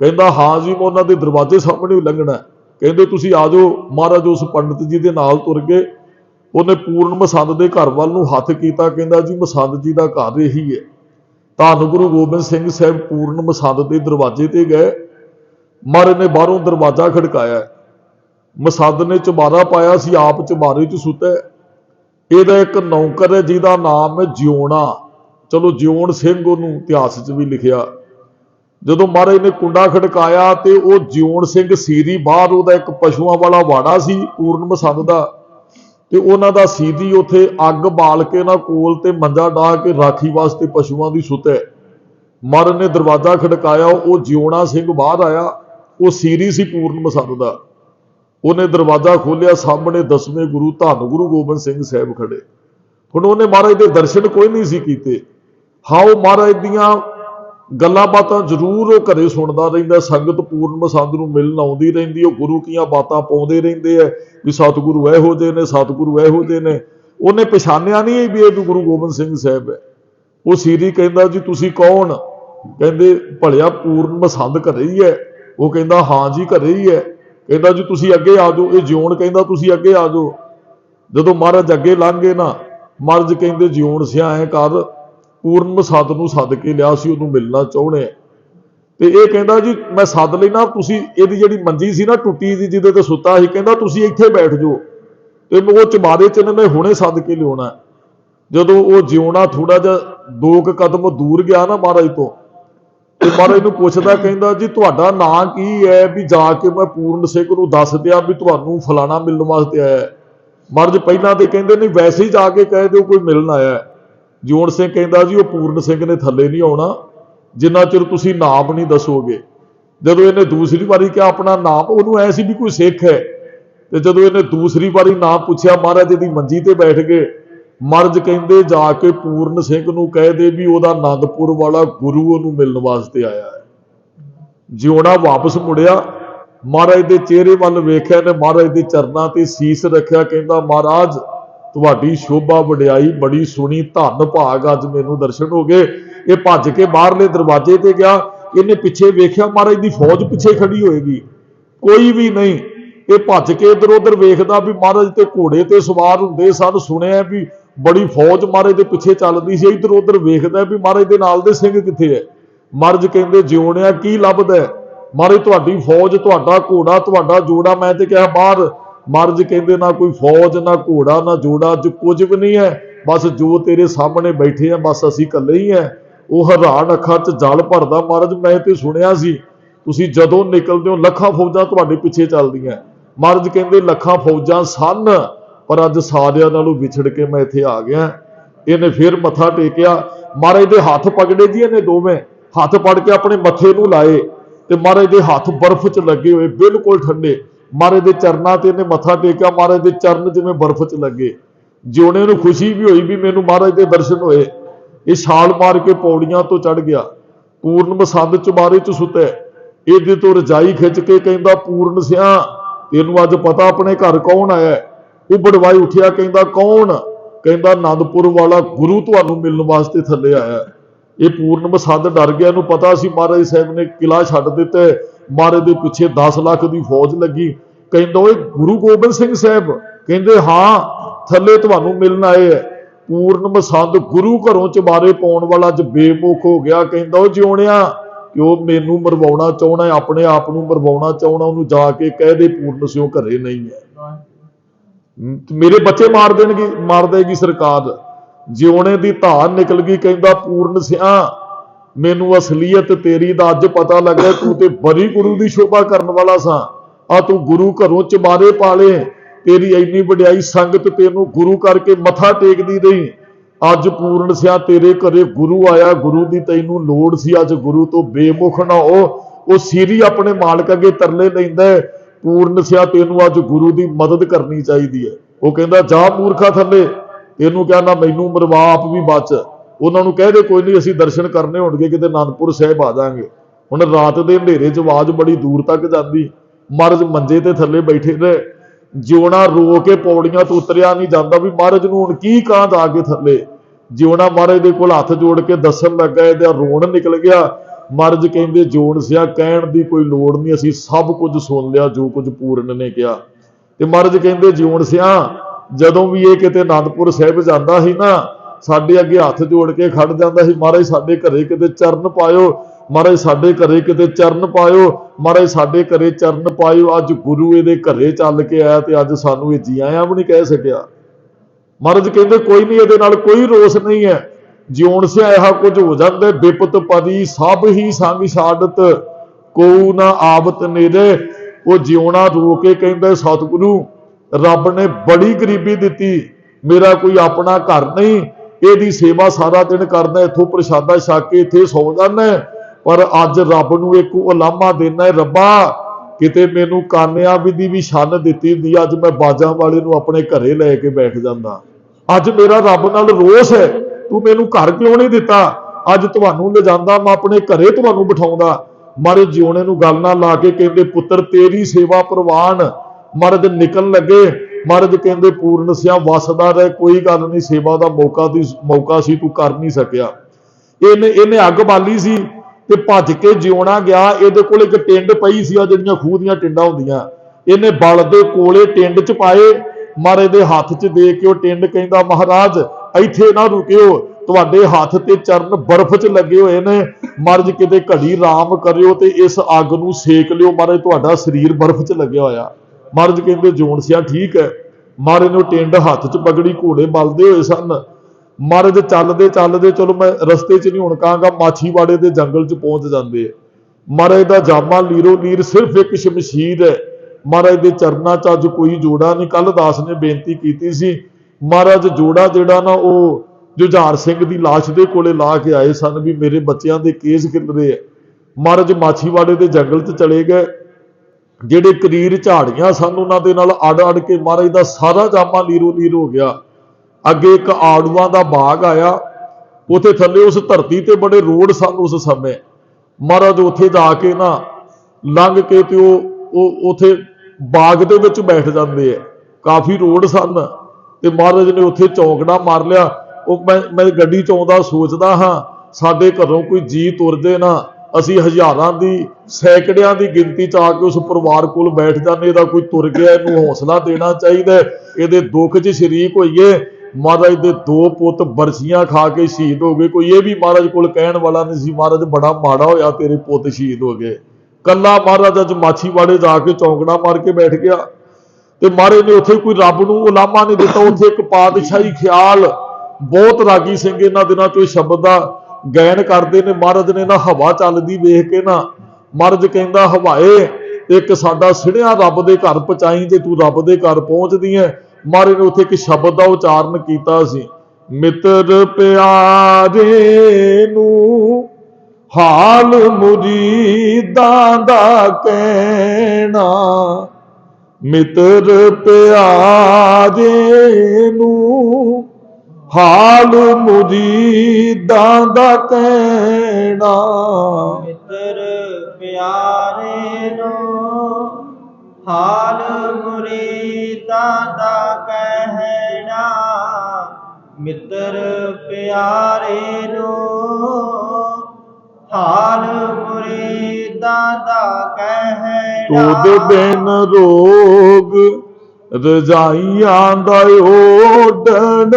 ਕਹਿੰਦਾ, ਹਾਂ ਜੀ, ਮੈਂ ਉਹਨਾਂ ਦੇ ਦਰਵਾਜ਼ੇ ਸਾਹਮਣੇ ਲੰਘਣਾ ਕਹਿੰਦੇ, ਤੁਸੀਂ ਆ ਜਾਓ, ਮਹਾਰਾਜ ਉਸ ਪੰਡਤ ਜੀ ਦੇ ਨਾਲ ਤੁਰ ਗਏ। ਉਹਨੇ ਪੂਰਨ ਮਸੰਦ ਦੇ ਘਰ ਵੱਲ ਨੂੰ ਹੱਥ ਕੀਤਾ, ਕਹਿੰਦਾ, ਜੀ, ਮਸੰਦ ਜੀ ਦਾ ਘਰ ਇਹੀ ਹੈ। ਧੰਨ ਗੁਰੂ ਗੋਬਿੰਦ ਸਿੰਘ ਸਾਹਿਬ ਪੂਰਨ ਮਸੰਦ ਦੇ ਦਰਵਾਜ਼ੇ ਤੇ ਗਏ। ਮਹਾਰਾਜ ਨੇ ਬਾਹਰੋਂ ਦਰਵਾਜ਼ਾ ਖੜਕਾਇਆ। ਮਸੰਦ ਨੇ ਚੁਬਾਰਾ ਪਾਇਆ ਸੀ, ਆਪ ਚੁਬਾਰੇ 'ਚ ਸੁੱਤਾ ਇਹਦਾ ਇੱਕ ਨੌਕਰ ਹੈ, ਜਿਹਦਾ ਨਾਮ ਹੈ ਜਿਉਣਾ। ਚਲੋ, ਜਿਉਣ ਸਿੰਘ ਉਹਨੂੰ ਇਤਿਹਾਸ 'ਚ ਵੀ ਲਿਖਿਆ। ਜਦੋਂ ਮਹਾਰਾਜ ਨੇ ਕੁੰਡਾ ਖੜਕਾਇਆ ਤੇ ਉਹ ਜਿਉਣ ਸਿੰਘ ਸੀਰੀ ਬਾਹਰ, ਉਹਦਾ ਇੱਕ ਪਸ਼ੂਆਂ ਵਾਲਾ ਵਾੜਾ ਸੀ, ਪੂਰਨ ਮਸੰਦ ਦਾ। ਤੇ ਉਹਨਾਂ ਦਾ ਸੀਦੀ ਉੱਥੇ ਅੱਗ ਬਾਲ ਕੇ ਨਾ ਕੋਲ ਤੇ ਮੰਜਾ ਢਾ ਕੇ ਰਾਖੀ ਵਾਸਤੇ ਪਸ਼ੂਆਂ ਦੀ ਸੁੱਤ ਹੈ। ਮਹਾਰਾਜ ਨੇ ਦਰਵਾਜ਼ਾ ਖੜਕਾਇਆ, ਉਹ ਜਿਉਣਾ ਸਿੰਘ ਬਾਹਰ ਆਇਆ। ਉਹ ਸੀਰੀ ਸੀ ਪੂਰਨ ਮਸੰਦ ਦਾ। ਉਹਨੇ ਦਰਵਾਜ਼ਾ ਖੋਲਿਆ ਸਾਹਮਣੇ ਦਸਵੇਂ ਗੁਰੂ ਧੰਨ ਗੁਰੂ ਗੋਬਿੰਦ ਸਿੰਘ ਸਾਹਿਬ ਖੜੇ। ਹੁਣ ਉਹਨੇ ਮਹਾਰਾਜ ਦੇ ਦਰਸ਼ਨ ਕੋਈ ਨਹੀਂ ਸੀ ਕੀਤੇ। ਹਾਂ ਉਹ ਮਹਾਰਾਜ ਦੀਆਂ ਗੱਲਾਂ ਬਾਤਾਂ ਜ਼ਰੂਰ ਉਹ ਘਰੇ ਸੁਣਦਾ ਰਹਿੰਦਾ, ਸੰਗਤ ਪੂਰਨ ਮਸੰਦ ਨੂੰ ਮਿਲਣ ਆਉਂਦੀ ਰਹਿੰਦੀ, ਉਹ ਗੁਰੂ ਕੀਆਂ ਬਾਤਾਂ ਪਾਉਂਦੇ ਰਹਿੰਦੇ ਆ ਵੀ ਸਤਿਗੁਰੂ ਇਹੋ ਜਿਹੇ ਨੇ, ਸਤਿਗੁਰੂ ਇਹੋ ਜਿਹੇ ਨੇ। ਉਹਨੇ ਪਛਾਣਿਆ ਨਹੀਂ ਵੀ ਇਹ ਵੀ ਗੁਰੂ ਗੋਬਿੰਦ ਸਿੰਘ ਸਾਹਿਬ ਹੈ। ਉਹ ਸੀਰੀ ਕਹਿੰਦਾ, ਜੀ ਤੁਸੀਂ ਕੌਣ? ਕਹਿੰਦੇ, ਭਲਿਆ ਪੂਰਨ ਮਸੰਦ ਘਰੇ ਹੀ ਹੈ। ਉਹ ਕਹਿੰਦਾ, ਹਾਂ ਜੀ, ਘਰੇ ਹੀ ਹੈ। ਕਹਿੰਦਾ, ਜੀ ਤੁਸੀਂ ਅੱਗੇ ਆ ਜਾਓ। ਇਹ ਜਿਉਣ ਕਹਿੰਦਾ, ਤੁਸੀਂ ਅੱਗੇ ਆ ਜਾਓ। ਜਦੋਂ ਮਹਾਰਾਜ ਅੱਗੇ ਲੰਘੇ ਨਾ, ਮਹਾਰਾਜ ਕਹਿੰਦੇ, ਜਿਉਣ ਸਿਆ ਐ ਕਰ ਪੂਰਨ ਸੱਦ ਨੂੰ ਸੱਦ ਕੇ ਲਿਆ ਸੀ, ਉਹਨੂੰ ਮਿਲਣਾ ਚਾਹੁੰਦੇ ਆ। ਤੇ ਇਹ ਕਹਿੰਦਾ ਜੀ, ਮੈਂ ਸੱਦ ਲੈਣਾ, ਤੁਸੀਂ ਇਹਦੀ ਜਿਹੜੀ ਮੰਜੀ ਸੀ ਨਾ, ਟੁੱਟੀ ਦੀ, ਜਿਹਦੇ ਤੇ ਸੁੱਤਾ ਸੀ, ਕਹਿੰਦਾ ਤੁਸੀਂ ਇੱਥੇ ਬੈਠ ਜਾਓ। ਤੇ ਉਹ ਚਮਾਰੇ ਚ ਨੇ ਹੁਣੇ ਸੱਦ ਕੇ ਲਿਆਉਣਾ। ਜਦੋਂ ਉਹ ਜਿਉਣਾ ਥੋੜਾ ਜਿਹਾ, ਦੋ ਕੁ ਕਦਮ ਦੂਰ ਗਿਆ ਨਾ ਮਹਾਰਾਜ ਤੋਂ, ਤੇ ਮਹਾਰਾਜ ਨੂੰ ਪੁੱਛਦਾ, ਕਹਿੰਦਾ ਜੀ, ਤੁਹਾਡਾ ਨਾਂ ਕੀ ਹੈ ਵੀ ਜਾ ਕੇ ਮੈਂ ਪੂਰਨ ਸਿੰਘ ਨੂੰ ਦੱਸ ਦਿਆਂ ਵੀ ਤੁਹਾਨੂੰ ਫਲਾਣਾ ਮਿਲਣ ਵਾਸਤੇ ਆਇਆ ਹੈ। ਮਹਾਰਾਜ ਪਹਿਲਾਂ ਤੇ ਕਹਿੰਦੇ ਨਹੀਂ ਵੈਸੇ ਹੀ ਜਾ ਕੇ ਕਹਿ ਦਿਓ, ਕੋਈ ਮਿਲਣ ਆਇਆ ਜੋਨ ਸਿੰਘ ਕਹਿੰਦਾ ਜੀ, ਉਹ ਪੂਰਨ ਸਿੰਘ ਨੇ ਥੱਲੇ ਨਹੀਂ ਆਉਣਾ। ਜਿੰਨਾ ਚਿਰ ਤੁਸੀਂ ਨਾਮ ਨਹੀਂ ਦੱਸੋਗੇ। ਜਦੋਂ ਇਹਨੇ ਦੂਸਰੀ ਵਾਰੀ ਕਿਹਾ ਆਪਣਾ ਨਾਮ ਉਹਨੂੰ ਐ ਸੀ ਵੀ ਕੋਈ ਸਿੱਖ ਹੈ। ਤੇ ਜਦੋਂ ਇਹਨੇ ਦੂਸਰੀ ਵਾਰੀ ਨਾਮ ਪੁੱਛਿਆ, ਮਹਾਰਾਜ ਦੀ ਮੰਜੀ ਤੇ ਬੈਠ ਗਏ। ਮਰਜ ਕਹਿੰਦੇ, ਜਾ ਕੇ ਪੂਰਨ ਸਿੰਘ ਨੂੰ ਕਹਿ ਦੇ ਵੀ ਉਹਦਾ ਆਨੰਦਪੁਰ ਵਾਲਾ ਗੁਰੂ ਉਹਨੂੰ ਮਿਲਣ ਵਾਸਤੇ ਆਇਆ ਹੈ। ਜਿਉਣਾ ਵਾਪਸ ਮੁੜਿਆ। ਮਹਾਰਾਜ ਦੇ ਚਿਹਰੇ ਵੱਲ ਵੇਖਿਆ ਨੇ ਮਹਾਰਾਜ ਦੇ ਚਰਨਾਂ ਤੇ ਸੀਸ ਰੱਖਿਆ, ਕਹਿੰਦਾ, ਮਹਾਰਾਜ ਤੁਹਾਡੀ ਸ਼ੋਭਾ ਵਡਿਆਈ ਬੜੀ ਸੁਣੀ ਧੰਨ ਭਾਗ ਅੱਜ ਮੈਨੂੰ ਦਰਸ਼ਨ ਹੋ ਗਏ। ਇਹ ਭੱਜ ਕੇ ਬਾਹਰਲੇ ਦਰਵਾਜ਼ੇ ਤੇ ਗਿਆ। ਇਹਨੇ ਪਿੱਛੇ ਵੇਖਿਆ ਮਹਾਰਾਜ ਦੀ ਫੌਜ ਪਿੱਛੇ ਖੜੀ ਹੋਏਗੀ। ਕੋਈ ਵੀ ਨਹੀਂ। ਇਹ ਭੱਜ ਕੇ ਇਧਰ ਉਧਰ ਵੇਖਦਾ ਵੀ ਮਹਾਰਾਜ ਤੇ ਘੋੜੇ ਤੇ ਸਵਾਰ ਹੁੰਦੇ ਸਨ। ਸੁਣਿਆ ਵੀ ਬੜੀ ਫੌਜ ਮਹਾਰਾਜ ਦੇ ਪਿੱਛੇ ਚੱਲਦੀ ਸੀ। ਇਧਰ ਉਧਰ ਵੇਖਦਾ ਵੀ ਮਹਾਰਾਜ ਦੇ ਨਾਲ ਦੇ ਸਿੰਘ ਕਿੱਥੇ ਹੈ? ਮਰਜ ਕਹਿੰਦੇ, ਜਿਉਣਿਆ ਕੀ ਲੱਭਦਾ ਮਹਾਰਾਜ, ਤੁਹਾਡੀ ਫੌਜ, ਤੁਹਾਡਾ ਘੋੜਾ, ਤੁਹਾਡਾ ਜੋੜਾ। ਮੈਂ ਤੇ ਕਿਹਾ, ਬਾਹਰ ਮਰਜ ਕਹਿੰਦੇ ਨਾ ਕੋਈ ਫੌਜ, ਨਾ ਘੋੜਾ, ਨਾ ਜੋੜਾ, ਅੱਜ ਕੁਝ ਵੀ ਨਹੀਂ ਹੈ। ਬਸ ਜੋ ਤੇਰੇ ਸਾਹਮਣੇ ਬੈਠੇ ਆ, ਬਸ ਅਸੀਂ ਇਕੱਲੇ ਹੀ ਆ। ਉਹ ਹੈਰਾਨ ਅੱਖਾਂ 'ਚ ਜਲ ਭਰਦਾ ਮਹਾਰਾਜ, ਮੈਂ ਤੇ ਸੁਣਿਆ ਸੀ, ਤੁਸੀਂ ਜਦੋਂ ਨਿਕਲਦੇ ਹੋ, ਲੱਖਾਂ ਫੌਜਾਂ ਤੁਹਾਡੇ ਪਿੱਛੇ ਚੱਲਦੀਆਂ। ਮਹਾਰਾਜ ਕਹਿੰਦੇ, ਲੱਖਾਂ ਫੌਜਾਂ ਸਨ, ਪਰ ਅੱਜ ਸਾਰਿਆਂ ਨਾਲੋਂ ਵਿਛੜ ਕੇ ਮੈਂ ਇੱਥੇ ਆ ਗਿਆ। ਇਹਨੇ ਫਿਰ ਮੱਥਾ ਟੇਕਿਆ। ਮਹਾਰਾਜ ਦੇ ਹੱਥ ਪਕੜੇ ਜੀ ਇਹਨੇ ਦੋਵੇਂ। ਹੱਥ ਪੜ ਕੇ ਆਪਣੇ ਮੱਥੇ ਨੂੰ ਲਾਏ ਤੇ ਮਹਾਰਾਜ ਦੇ ਹੱਥ ਬਰਫ਼ 'ਚ ਲੱਗੇ ਹੋਏ, ਬਿਲਕੁਲ ਠੰਡੇ। ਮਹਾਰਾਜ ਦੇ ਚਰਨਾਂ ਤੇ ਇਹਨੇ ਮੱਥਾ ਟੇਕਿਆ ਮਹਾਰਾਜ ਦੇ ਚਰਨ ਜਿਵੇਂ ਬਰਫ਼ 'ਚ ਲੱਗੇ। ਜਿਉਣੇ ਨੂੰ ਖੁਸ਼ੀ ਵੀ ਹੋਈ ਵੀ ਮੈਨੂੰ ਮਹਾਰਾਜ ਦੇ ਦਰਸ਼ਨ ਹੋਏ। ਇਹ ਛਾਲ ਮਾਰ ਕੇ ਪੌੜੀਆਂ ਤੋਂ ਚੜ ਗਿਆ। ਪੂਰਨ ਮਸੰਦ ਚੁਬਾਰੇ 'ਚ ਸੁੱਤਾ। ਇਹਦੇ ਤੋਂ ਰਜਾਈ ਖਿੱਚ ਕੇ ਕਹਿੰਦਾ, ਪੂਰਨ ਸਿਆ, ਤੈਨੂੰ ਅੱਜ ਪਤਾ ਆਪਣੇ ਘਰ ਕੌਣ ਆਇਆ ਉਹ ਬੜਵਾਈ ਉੱਠਿਆ, ਕਹਿੰਦਾ, ਕੌਣ? ਕਹਿੰਦਾ, ਆਨੰਦਪੁਰ ਵਾਲਾ ਗੁਰੂ ਤੁਹਾਨੂੰ ਮਿਲਣ ਵਾਸਤੇ ਥੱਲੇ ਆਇਆ ਇਹ ਪੂਰਨ ਮਸੰਦ ਡਰ ਗਿਆ। ਇਹਨੂੰ ਪਤਾ ਸੀ ਮਹਾਰਾਜ ਸਾਹਿਬ ਨੇ ਕਿਲਾ ਛੱਡ ਦਿੱਤਾ ਮਹਾਰਾਜ ਦੇ ਪਿੱਛੇ 10 ਲੱਖ ਦੀ ਫੌਜ ਲੱਗੀ। ਕਹਿੰਦਾ ਓਏ ਗੁਰੂ ਗੋਬਿੰਦ ਸਿੰਘ ਸਾਹਿਬ, ਕਹਿੰਦੇ ਹਾਂ, ਥੱਲੇ ਤੁਹਾਨੂੰ ਮਿਲਣ ਆਏ ਹੈ ਪੂਰਨ ਮਸੰਦ ਗੁਰੂ ਘਰੋਂ ਚਮਾਰੇ ਪਾਉਣ ਵਾਲਾ ਅੱਜ ਬੇਮੁਖ ਹੋ ਗਿਆ। ਕਹਿੰਦਾ ਉਹ ਜਿਉਣਿਆ, ਕਿ ਉਹ ਮੈਨੂੰ ਮਰਵਾਉਣਾ ਚਾਹਣਾ ਆਪਣੇ ਆਪ ਨੂੰ ਮਰਵਾਉਣਾ ਚਾਹਣਾ, ਉਹਨੂੰ ਜਾ ਕੇ ਕਹਿ ਦੇ ਪੂਰਨ ਸਿਓ ਘਰੇ ਨਹੀਂ ਹੈ ਮੇਰੇ ਬੱਚੇ ਮਾਰ ਦੇਣਗੇ, ਮਾਰ ਦੇਗੀ ਸਰਕਾਰ। ਜਿਉਣੇ ਦੀ ਧਾਰ ਨਿਕਲ ਗਈ, ਕਹਿੰਦਾ ਪੂਰਨ ਸਿਆ, ਮੈਨੂੰ ਅਸਲੀਅਤ ਤੇਰੀ ਦਾ ਅੱਜ ਪਤਾ ਲੱਗਾ ਤੂੰ ਤੇ ਬੜੀ ਗੁਰੂ ਦੀ ਸ਼ੋਭਾ ਕਰਨ ਵਾਲਾ ਸਾਂ। ਆ ਤੂੰ ਗੁਰੂ ਘਰੋਂ ਚਮਾਰੇ ਪਾਲੇ ਤੇਰੀ ਇੰਨੀ ਵਡਿਆਈ ਸੰਗਤ ਤੈਨੂੰ ਗੁਰੂ ਕਰਕੇ ਮੱਥਾ ਟੇਕਦੀ ਰਹੀ। ਅੱਜ ਪੂਰਨ ਸਿਆ ਤੇਰੇ ਘਰੇ ਗੁਰੂ ਆਇਆ। ਗੁਰੂ ਦੀ ਤੈਨੂੰ ਲੋੜ ਸੀ। ਅੱਜ ਗੁਰੂ ਤੋਂ ਬੇਮੁਖ ਨਾ ਹੋ। ਉਹ ਸੀਰੀ ਆਪਣੇ ਮਾਲਕ ਅੱਗੇ ਤਰਲੇ ਲੈਂਦਾ ਪੂਰਨ ਸਿਆ ਤੈਨੂੰ ਅੱਜ ਗੁਰੂ ਦੀ ਮਦਦ ਕਰਨੀ ਚਾਹੀਦੀ ਹੈ। ਉਹ ਕਹਿੰਦਾ, ਜਾ ਮੂਰਖਾ ਥੱਲੇ। ਤੈਨੂੰ ਕਹਿੰਦਾ ਮੈਨੂੰ ਮਰਵਾ, ਆਪ ਵੀ ਬਚ। ਉਹਨਾਂ ਨੂੰ ਕਹਿ ਦੇ, ਕੋਈ ਨਹੀਂ, ਅਸੀਂ ਦਰਸ਼ਨ ਕਰਨੇ ਹੋਣਗੇ। ਕਿਤੇ ਆਨੰਦਪੁਰ ਸਾਹਿਬ ਆ ਜਾਾਂਗੇ। ਹੁਣ ਰਾਤ ਦੇ ਹਨੇਰੇ 'ਚ ਆਵਾਜ਼ ਬੜੀ ਦੂਰ ਤੱਕ ਜਾਂਦੀ। ਮਹਾਰਾਜ ਮੰਜੇ ਤੇ ਥੱਲੇ ਬੈਠੇ ਰਹੇ ਜਿਉਣਾ ਰੋ ਕੇ ਪੌੜੀਆਂ ਤੋਂ ਉਤਰਿਆ ਨਹੀਂ ਜਾਂਦਾ ਵੀ ਮਹਾਰਾਜ ਨੂੰ ਹੁਣ ਕੀ ਕਾਂਦ ਆ ਕੇ ਥੱਲੇ। ਜਿਉਣਾ ਮਹਾਰਾਜ ਦੇ ਕੋਲ ਹੱਥ ਜੋੜ ਕੇ ਦੱਸਣ ਲੱਗਾ, ਇਹਦਾ ਰੋਣ ਨਿਕਲ ਗਿਆ। ਮਹਾਰਾਜ ਕਹਿੰਦੇ ਜੋੜ ਸਿਆ, ਕਹਿਣ ਦੀ ਕੋਈ ਲੋੜ ਨਹੀਂ, ਅਸੀਂ ਸਭ ਕੁਝ ਸੁਣ ਲਿਆ, ਜੋ ਕੁਝ ਪੂਰਨ ਨੇ ਕਿਹਾ। ਤੇ ਮਹਾਰਾਜ ਕਹਿੰਦੇ ਜਿਉਣ ਸਿਆ, ਜਦੋਂ ਵੀ ਇਹ ਕਿਤੇ ਆਨੰਦਪੁਰ ਸਾਹਿਬ ਜਾਂਦਾ ਸੀ ਨਾ ਸਾਡੇ ਅੱਗੇ ਹੱਥ ਜੋੜ ਕੇ ਖੜ ਜਾਂਦਾ ਸੀ ਮਹਾਰਾਜ ਸਾਡੇ ਘਰੇ ਕਿਤੇ ਚਰਨ ਪਾਇਓ ਮਹਾਰਾਜ ਸਾਡੇ ਘਰੇ ਕਿਤੇ ਚਰਨ ਪਾਇਓ ਮਹਾਰਾਜ ਸਾਡੇ ਘਰੇ ਚਰਨ ਪਾਇਓ, ਅੱਜ ਗੁਰੂ ਇਹਦੇ ਘਰੇ ਚੱਲ ਕੇ ਆਇਆ ਤੇ ਅੱਜ ਸਾਨੂੰ ਇਹ ਜੀ ਆਇਆਂ ਵੀ ਨਹੀਂ ਕਹਿ ਸਕਿਆ। ਮਹਾਰਾਜ ਕਹਿੰਦੇ, ਕੋਈ ਨਹੀਂ, ਇਹਦੇ ਨਾਲ ਕੋਈ ਰੋਸ ਨਹੀਂ ਹੈ। ਜਿਉਣ ਸਿਆ ਇਹ ਕੁਝ ਹੋ ਜਾਂਦੇ ਵਿਪਤ ਪਦੀ ਸਭ ਹੀ ਸੰਗ ਛਾੜਤ ਕੋ ਨਾ ਆਵਤ ਨੇਰੇ। ਉਹ ਜਿਉਣਾ ਰੋ ਕੇ ਕਹਿੰਦੇ, ਸਤਿਗੁਰੂ, ਰੱਬ ਨੇ ਬੜੀ ਗਰੀਬੀ ਦਿੱਤੀ, ਮੇਰਾ ਕੋਈ ਆਪਣਾ ਘਰ ਨਹੀਂ ਇਹਦੀ ਸੇਵਾ ਸਾਰਾ ਦਿਨ ਕਰਦਾ ਇੱਥੋਂ ਪ੍ਰਸ਼ਾਦਾ ਛਕ ਕੇ ਇੱਥੇ ਸੌ ਜਾਂਦਾ ਪਰ ਅੱਜ ਰੱਬ ਨੂੰ ਇੱਕ ਉਲਾਮਾ ਦੇਣਾ ਹੈ, ਰੱਬਾ, ਕਿਤੇ ਮੈਨੂੰ ਕਾਮਯਾਬੀ ਦੀ ਵੀ ਛੰਨ ਦਿੱਤੀ ਹੁੰਦੀ ਅੱਜ ਮੈਂ ਬਾਜਾਂ ਵਾਲੇ ਨੂੰ ਆਪਣੇ ਘਰੇ ਲੈ ਕੇ ਬੈਠ ਜਾਂਦਾ। ਅੱਜ ਮੇਰਾ ਰੱਬ ਨਾਲ ਰੋਸ ਹੈ, ਤੂੰ ਮੈਨੂੰ ਘਰ ਕਿਉਂ ਨਹੀਂ ਦਿੱਤਾ? ਅੱਜ ਤੁਹਾਨੂੰ ਲਿਜਾਂਦਾ, ਮੈਂ ਆਪਣੇ ਘਰੇ ਤੁਹਾਨੂੰ ਬਿਠਾਉਂਦਾ। ਮਾਰੇ ਜਿਉਣੇ ਨੂੰ ਗੱਲ ਨਾਲ ਲਾ ਕੇ ਕਹਿੰਦੇ, ਪੁੱਤਰ, ਤੇਰੀ ਸੇਵਾ ਪ੍ਰਵਾਨ, ਮਰਦ ਨਿਕਲ ਲੱਗੇ। ਮਰਦ ਕਹਿੰਦੇ, ਪੂਰਨ ਸਿਆ, ਵਸਦਾ ਰਹੇ, ਕੋਈ ਗੱਲ ਨਹੀਂ, ਸੇਵਾ ਦਾ ਮੌਕਾ ਦੀ, ਮੌਕਾ ਸੀ, ਤੂੰ ਕਰ ਨਹੀਂ ਸਕਿਆ। ਇਹਨੇ ਇਹਨੇ ਅੱਗ ਬਾਲੀ ਸੀ ਤੇ ਭੱਜ ਕੇ ਜਿਉਣਾ ਗਿਆ। ਇਹਦੇ ਕੋਲ ਇੱਕ ਟਿੰਡ ਪਈ ਸੀ, ਆ ਜਿਹੜੀਆਂ ਖੂਹ ਦੀਆਂ ਟਿੰਡਾਂ ਹੁੰਦੀਆਂ। ਇਹਨੇ ਬਲ ਦੇ ਕੋਲੇ ਟਿੰਡ ਚ ਪਾਏ। ਮਹਾਰਾਜ ਦੇ ਹੱਥ ਚ ਦੇ ਕੇ ਉਹ ਟਿੰਡ ਕਹਿੰਦਾ, ਮਹਾਰਾਜ, ਇੱਥੇ ਨਾ ਰੁਕਿਓ। ਤੁਹਾਡੇ ਹੱਥ ਤੇ ਚਰਨ ਬਰਫ਼ ਚ ਲੱਗੇ ਹੋਏ ਨੇ। ਮਰਜ ਕਿਤੇ ਘੜੀ ਰਾਮ ਕਰਿਓ ਤੇ ਇਸ ਅੱਗ ਨੂੰ ਸੇਕ ਲਿਓ। ਮਹਾਰਾਜ ਤੁਹਾਡਾ ਸਰੀਰ ਬਰਫ਼ ਚ ਲੱਗਿਆ ਹੋਇਆ। ਮਹਾਰਾਜ ਕਹਿੰਦੇ ਜੋਨ ਸਿਆ ਠੀਕ ਹੈ। ਮਹਾਰਾਜ ਨੂੰ ਟਿੰਡ ਹੱਥ ਚ ਪਗੜੀ ਘੋੜੇ ਬਲਦੇ ਹੋਏ ਸਨ। ਮਹਾਰਾਜ ਚੱਲਦੇ ਚੱਲਦੇ ਚਲੋ ਮੈਂ ਰਸਤੇ 'ਚ ਨਹੀਂ ਹੁਣ ਕਹਾਂਗਾ, ਮਾਛੀਵਾੜੇ ਦੇ ਜੰਗਲ 'ਚ ਪਹੁੰਚ ਜਾਂਦੇ ਆ। ਮਹਾਰਾਜ ਦਾ ਜਾਮਾ ਲੀਰੋ ਲੀਰ ਸਿਰਫ ਇੱਕ ਸ਼ਮਸ਼ੀਰ ਹੈ। ਮਹਾਰਾਜ ਦੇ ਚਰਨਾਂ 'ਚ ਅੱਜ ਕੋਈ ਜੋੜਾ ਨਹੀਂ। ਕੱਲ ਦਾਸ ਨੇ ਬੇਨਤੀ ਕੀਤੀ ਸੀ, ਮਹਾਰਾਜ ਜੋੜਾ ਜਿਹੜਾ ਨਾ ਉਹ ਜੁਝਾਰ ਸਿੰਘ ਦੀ ਲਾਸ਼ ਦੇ ਕੋਲੇ ਲਾ ਕੇ ਆਏ ਸਨ ਵੀ ਮੇਰੇ ਬੱਚਿਆਂ ਦੇ ਕੇਸ ਕਿੱਲਰੇ ਆ ਮਹਾਰਾਜ ਮਾਛੀਵਾੜੇ ਦੇ ਜੰਗਲ 'ਚ ਚਲੇ ਗਏ। ਜਿਹੜੇ ਕਰੀਰ ਝਾੜੀਆਂ ਸਨ, ਉਹਨਾਂ ਦੇ ਨਾਲ ਅੜ ਅੜ ਕੇ ਮਹਾਰਾਜ ਦਾ ਸਾਰਾ ਜਾਮਾ ਲੀਰੋ ਲੀਰ ਹੋ ਗਿਆ। ਅੱਗੇ ਇੱਕ ਆੜੂਆਂ ਦਾ ਬਾਗ ਆਇਆ। ਉਥੇ ਥੱਲੇ ਉਸ ਧਰਤੀ ਤੇ ਬੜੇ ਰੋਡ ਸਨ ਉਸ ਸਮੇਂ। ਮਹਾਰਾਜ ਉੱਥੇ ਜਾ ਕੇ ਨਾ ਲੰਘ ਕੇ ਤੇ ਉਹ ਉਹ ਉਥੇ ਬਾਗ ਦੇ ਵਿੱਚ ਬੈਠ ਜਾਂਦੇ ਆ। ਕਾਫੀ ਰੋਡ ਸਨ ਤੇ ਮਹਾਰਾਜ ਨੇ ਉੱਥੇ ਚੌਂਕੜਾ ਮਾਰ ਲਿਆ। ਉਹ ਮੈਂ ਮੈਂ ਗੱਡੀ ਚ ਆਉਂਦਾ ਸੋਚਦਾ ਹਾਂ, ਸਾਡੇ ਘਰੋਂ ਕੋਈ ਜੀ ਤੁਰਦੇ ਨਾ। ਅਸੀਂ ਹਜ਼ਾਰਾਂ ਦੀ, ਸੈਂਕੜਿਆਂ ਦੀ ਗਿਣਤੀ ਚ ਆ ਕੇ ਉਸ ਪਰਿਵਾਰ ਕੋਲ ਬੈਠ ਜਾਂਦੇ ਇਹਦਾ ਕੋਈ ਤੁਰ ਗਿਆ, ਇਹਨੂੰ ਹੌਸਲਾ ਦੇਣਾ ਚਾਹੀਦਾ ਇਹਦੇ ਦੁੱਖ 'ਚ ਸ਼ਰੀਕ ਹੋਈਏ। ਮਹਾਰਾਜ ਦੇ ਦੋ ਪੁੱਤ ਬਰਸੀਆਂ ਖਾ ਕੇ ਸ਼ਹੀਦ ਹੋ ਗਏ। ਕੋਈ ਇਹ ਵੀ ਮਹਾਰਾਜ ਕੋਲ ਕਹਿਣ ਵਾਲਾ ਨਹੀਂ ਸੀ, ਮਹਾਰਾਜ ਬੜਾ ਮਾੜਾ ਹੋਇਆ, ਤੇਰੇ ਪੁੱਤ ਸ਼ਹੀਦ ਹੋ ਗਏ। ਕੱਲਾ ਮਹਾਰਾਜ ਅੱਜ ਮਾਛੀਵਾੜੇ ਜਾ ਕੇ ਚੌਂਕੜਾ ਮਾਰ ਕੇ ਬੈਠ ਗਿਆ। ਤੇ ਮਹਾਰਾਜ ਨੇ ਉੱਥੇ ਕੋਈ ਰੱਬ ਨੂੰ ਉਲਾਮਾ ਨਹੀਂ ਦਿੱਤਾ, ਉੱਥੇ ਇੱਕ ਪਾਤਸ਼ਾਹੀ ਖਿਆਲ ਬਹੁਤ ਰਾਗੀ ਸਿੰਘ ਇਹਨਾਂ ਦਿਨਾਂ ਤੋਂ ਇਹ ਸ਼ਬਦ ਦਾ ਗਾਇਨ ਕਰਦੇ ਨੇ, ਮਹਾਰਾਜ ਨੇ ਨਾ ਹਵਾ ਚੱਲਦੀ ਵੇਖ ਕੇ ਨਾ। ਮਹਾਰਾਜ ਕਹਿੰਦਾ, ਹਵਾਏ, ਇੱਕ ਸਾਡਾ ਸਿੜਿਆ ਰੱਬ ਦੇ ਘਰ ਪਹੁੰਚਾਈ ਜੇ ਤੂੰ ਰੱਬ ਦੇ ਘਰ ਪਹੁੰਚਦੀ ਹੈ ਮਹਾਰਾਜ ਨੇ ਉੱਥੇ ਇੱਕ ਸ਼ਬਦ ਦਾ ਉਚਾਰਨ ਕੀਤਾ ਸੀ। ਮਿੱਤਰ ਪਿਆਰੇ ਨੂੰ ਹਾਲ ਮੁਰੀਦਾਂ ਦਾ ਕਹਿਣਾ। ਮਿੱਤਰ ਪਿਆਰੇ ਨੂੰ ਹਾਲ ਮੁਰੀਦਾਂ ਦਾ ਕਹਿਣਾ। ਮਿੱਤਰ ਪਿਆਰੇ ਨੂੰ ਹਾਲ ਮੁਰੀਦਾਂ ਦਾ ਕਹਿਣਾ। ਮਿੱਤਰ ਪਿਆਰੇ ਨੂੰ ਹਾਲ ਮੁਰੀਦਾਂ ਦਾ ਕਹਿਣਾ। ਤੁਧ ਬਿਨ ਰੋਗ ਰਜਾਈਆਂ ਦਾ ਓਡਣ।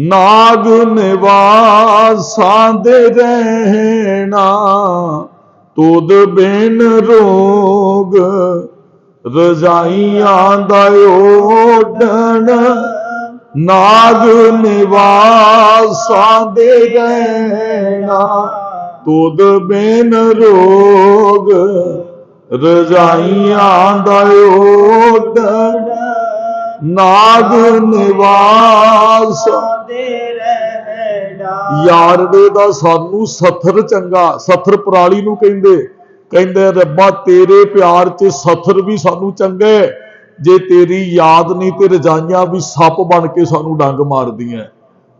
ਨਾਗ ਨਿਵਾਸਾਂ ਦੇ ਰਹਿਣਾ, ਤੁਧ ਬਿਨ ਰੋਗ ਰਜਾਈਆਂ ਦਾ ਓਡਣ ਨਾਗ ਨਿਵਾਸਾਂ ਦੇ ਰਹਿਣਾ, ਤੁਧ ਬਿਨ ਰੋਗ ਰਜਾਈਆਂ ਦਾ ਓਡਣ ਨਾਗ ਨਿਵਾਸ। ਦੇ ਯਾਰੜੇ ਦਾ ਸਾਨੂੰ ਸਥਰ ਚੰਗਾ, ਸਥਰ ਪਰਾਲੀ ਨੂੰ ਕਹਿੰਦੇ। ਕਹਿੰਦੇ, ਰੱਬਾ, ਤੇਰੇ ਪਿਆਰ 'ਚ ਸਥਰ ਵੀ ਸਾਨੂੰ ਚੰਗੇ। ਜੇ ਤੇਰੀ ਯਾਦ ਨਹੀਂ ਤੇ ਰਜਾਈਆਂ ਵੀ ਸੱਪ ਬਣ ਕੇ ਸਾਨੂੰ ਡੰਗ ਮਾਰਦੀਆਂ।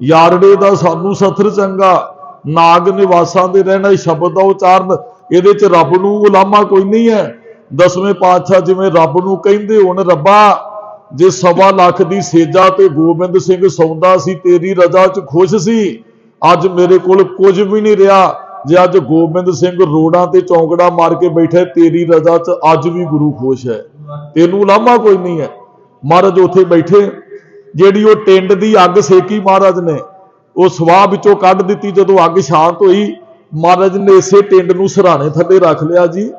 ਯਾਰੜੇ ਦਾ ਸਾਨੂੰ ਸਥਰ ਚੰਗਾ। ਨਾਗ ਨਿਵਾਸਾਂ ਦੇ ਰਹਿਣਾ ਸ਼ਬਦ ਦਾ ਉਚਾਰਨ। ਇਹਦੇ 'ਚ ਰੱਬ ਨੂੰ ਉਲਾਮਾ ਕੋਈ ਨਹੀਂ ਹੈ। ਦਸਵੇਂ ਪਾਤਸ਼ਾਹ ਜਿਵੇਂ ਰੱਬ ਨੂੰ ਕਹਿੰਦੇ ਹੁਣ, ਰੱਬਾ ਜੇ ਸਵਾ ਲੱਖ ਦੀ ਸੇਜਾ ਤੇ ਗੋਬਿੰਦ ਸਿੰਘ ਸੌਂਦਾ ਸੀ, ਤੇਰੀ ਰਜ਼ਾ 'ਚ ਖੁਸ਼ ਸੀ? ਅੱਜ ਮੇਰੇ ਕੋਲ ਕੁਝ ਵੀ ਨਹੀਂ ਰਿਹਾ। ਜੇ ਅੱਜ ਗੋਬਿੰਦ ਸਿੰਘ ਰੋੜਾਂ ਤੇ ਚੌਂਕੜਾ ਮਾਰ ਕੇ ਬੈਠਾ, ਤੇਰੀ ਰਜ਼ਾ 'ਚ ਅੱਜ ਵੀ ਗੁਰੂ ਖੁਸ਼ ਹੈ। ਤੈਨੂੰ ਲਾਮਾ ਕੋਈ ਨਹੀਂ ਹੈ। ਮਹਾਰਾਜ ਉੱਥੇ ਬੈਠੇ। ਜਿਹੜੀ ਉਹ ਟਿੰਡ ਦੀ ਅੱਗ ਸੇਕੀ ਮਹਾਰਾਜ ਨੇ, ਉਹ ਸਵਾਹ ਵਿੱਚੋਂ ਕੱਢ ਦਿੱਤੀ। ਜਦੋਂ ਅੱਗ ਸ਼ਾਂਤ ਹੋਈ, ਮਹਾਰਾਜ ਨੇ ਇਸੇ ਟਿੰਡ ਨੂੰ ਸਰਾਣੇ ਥੱਲੇ ਰੱਖ ਲਿਆ ਜੀ।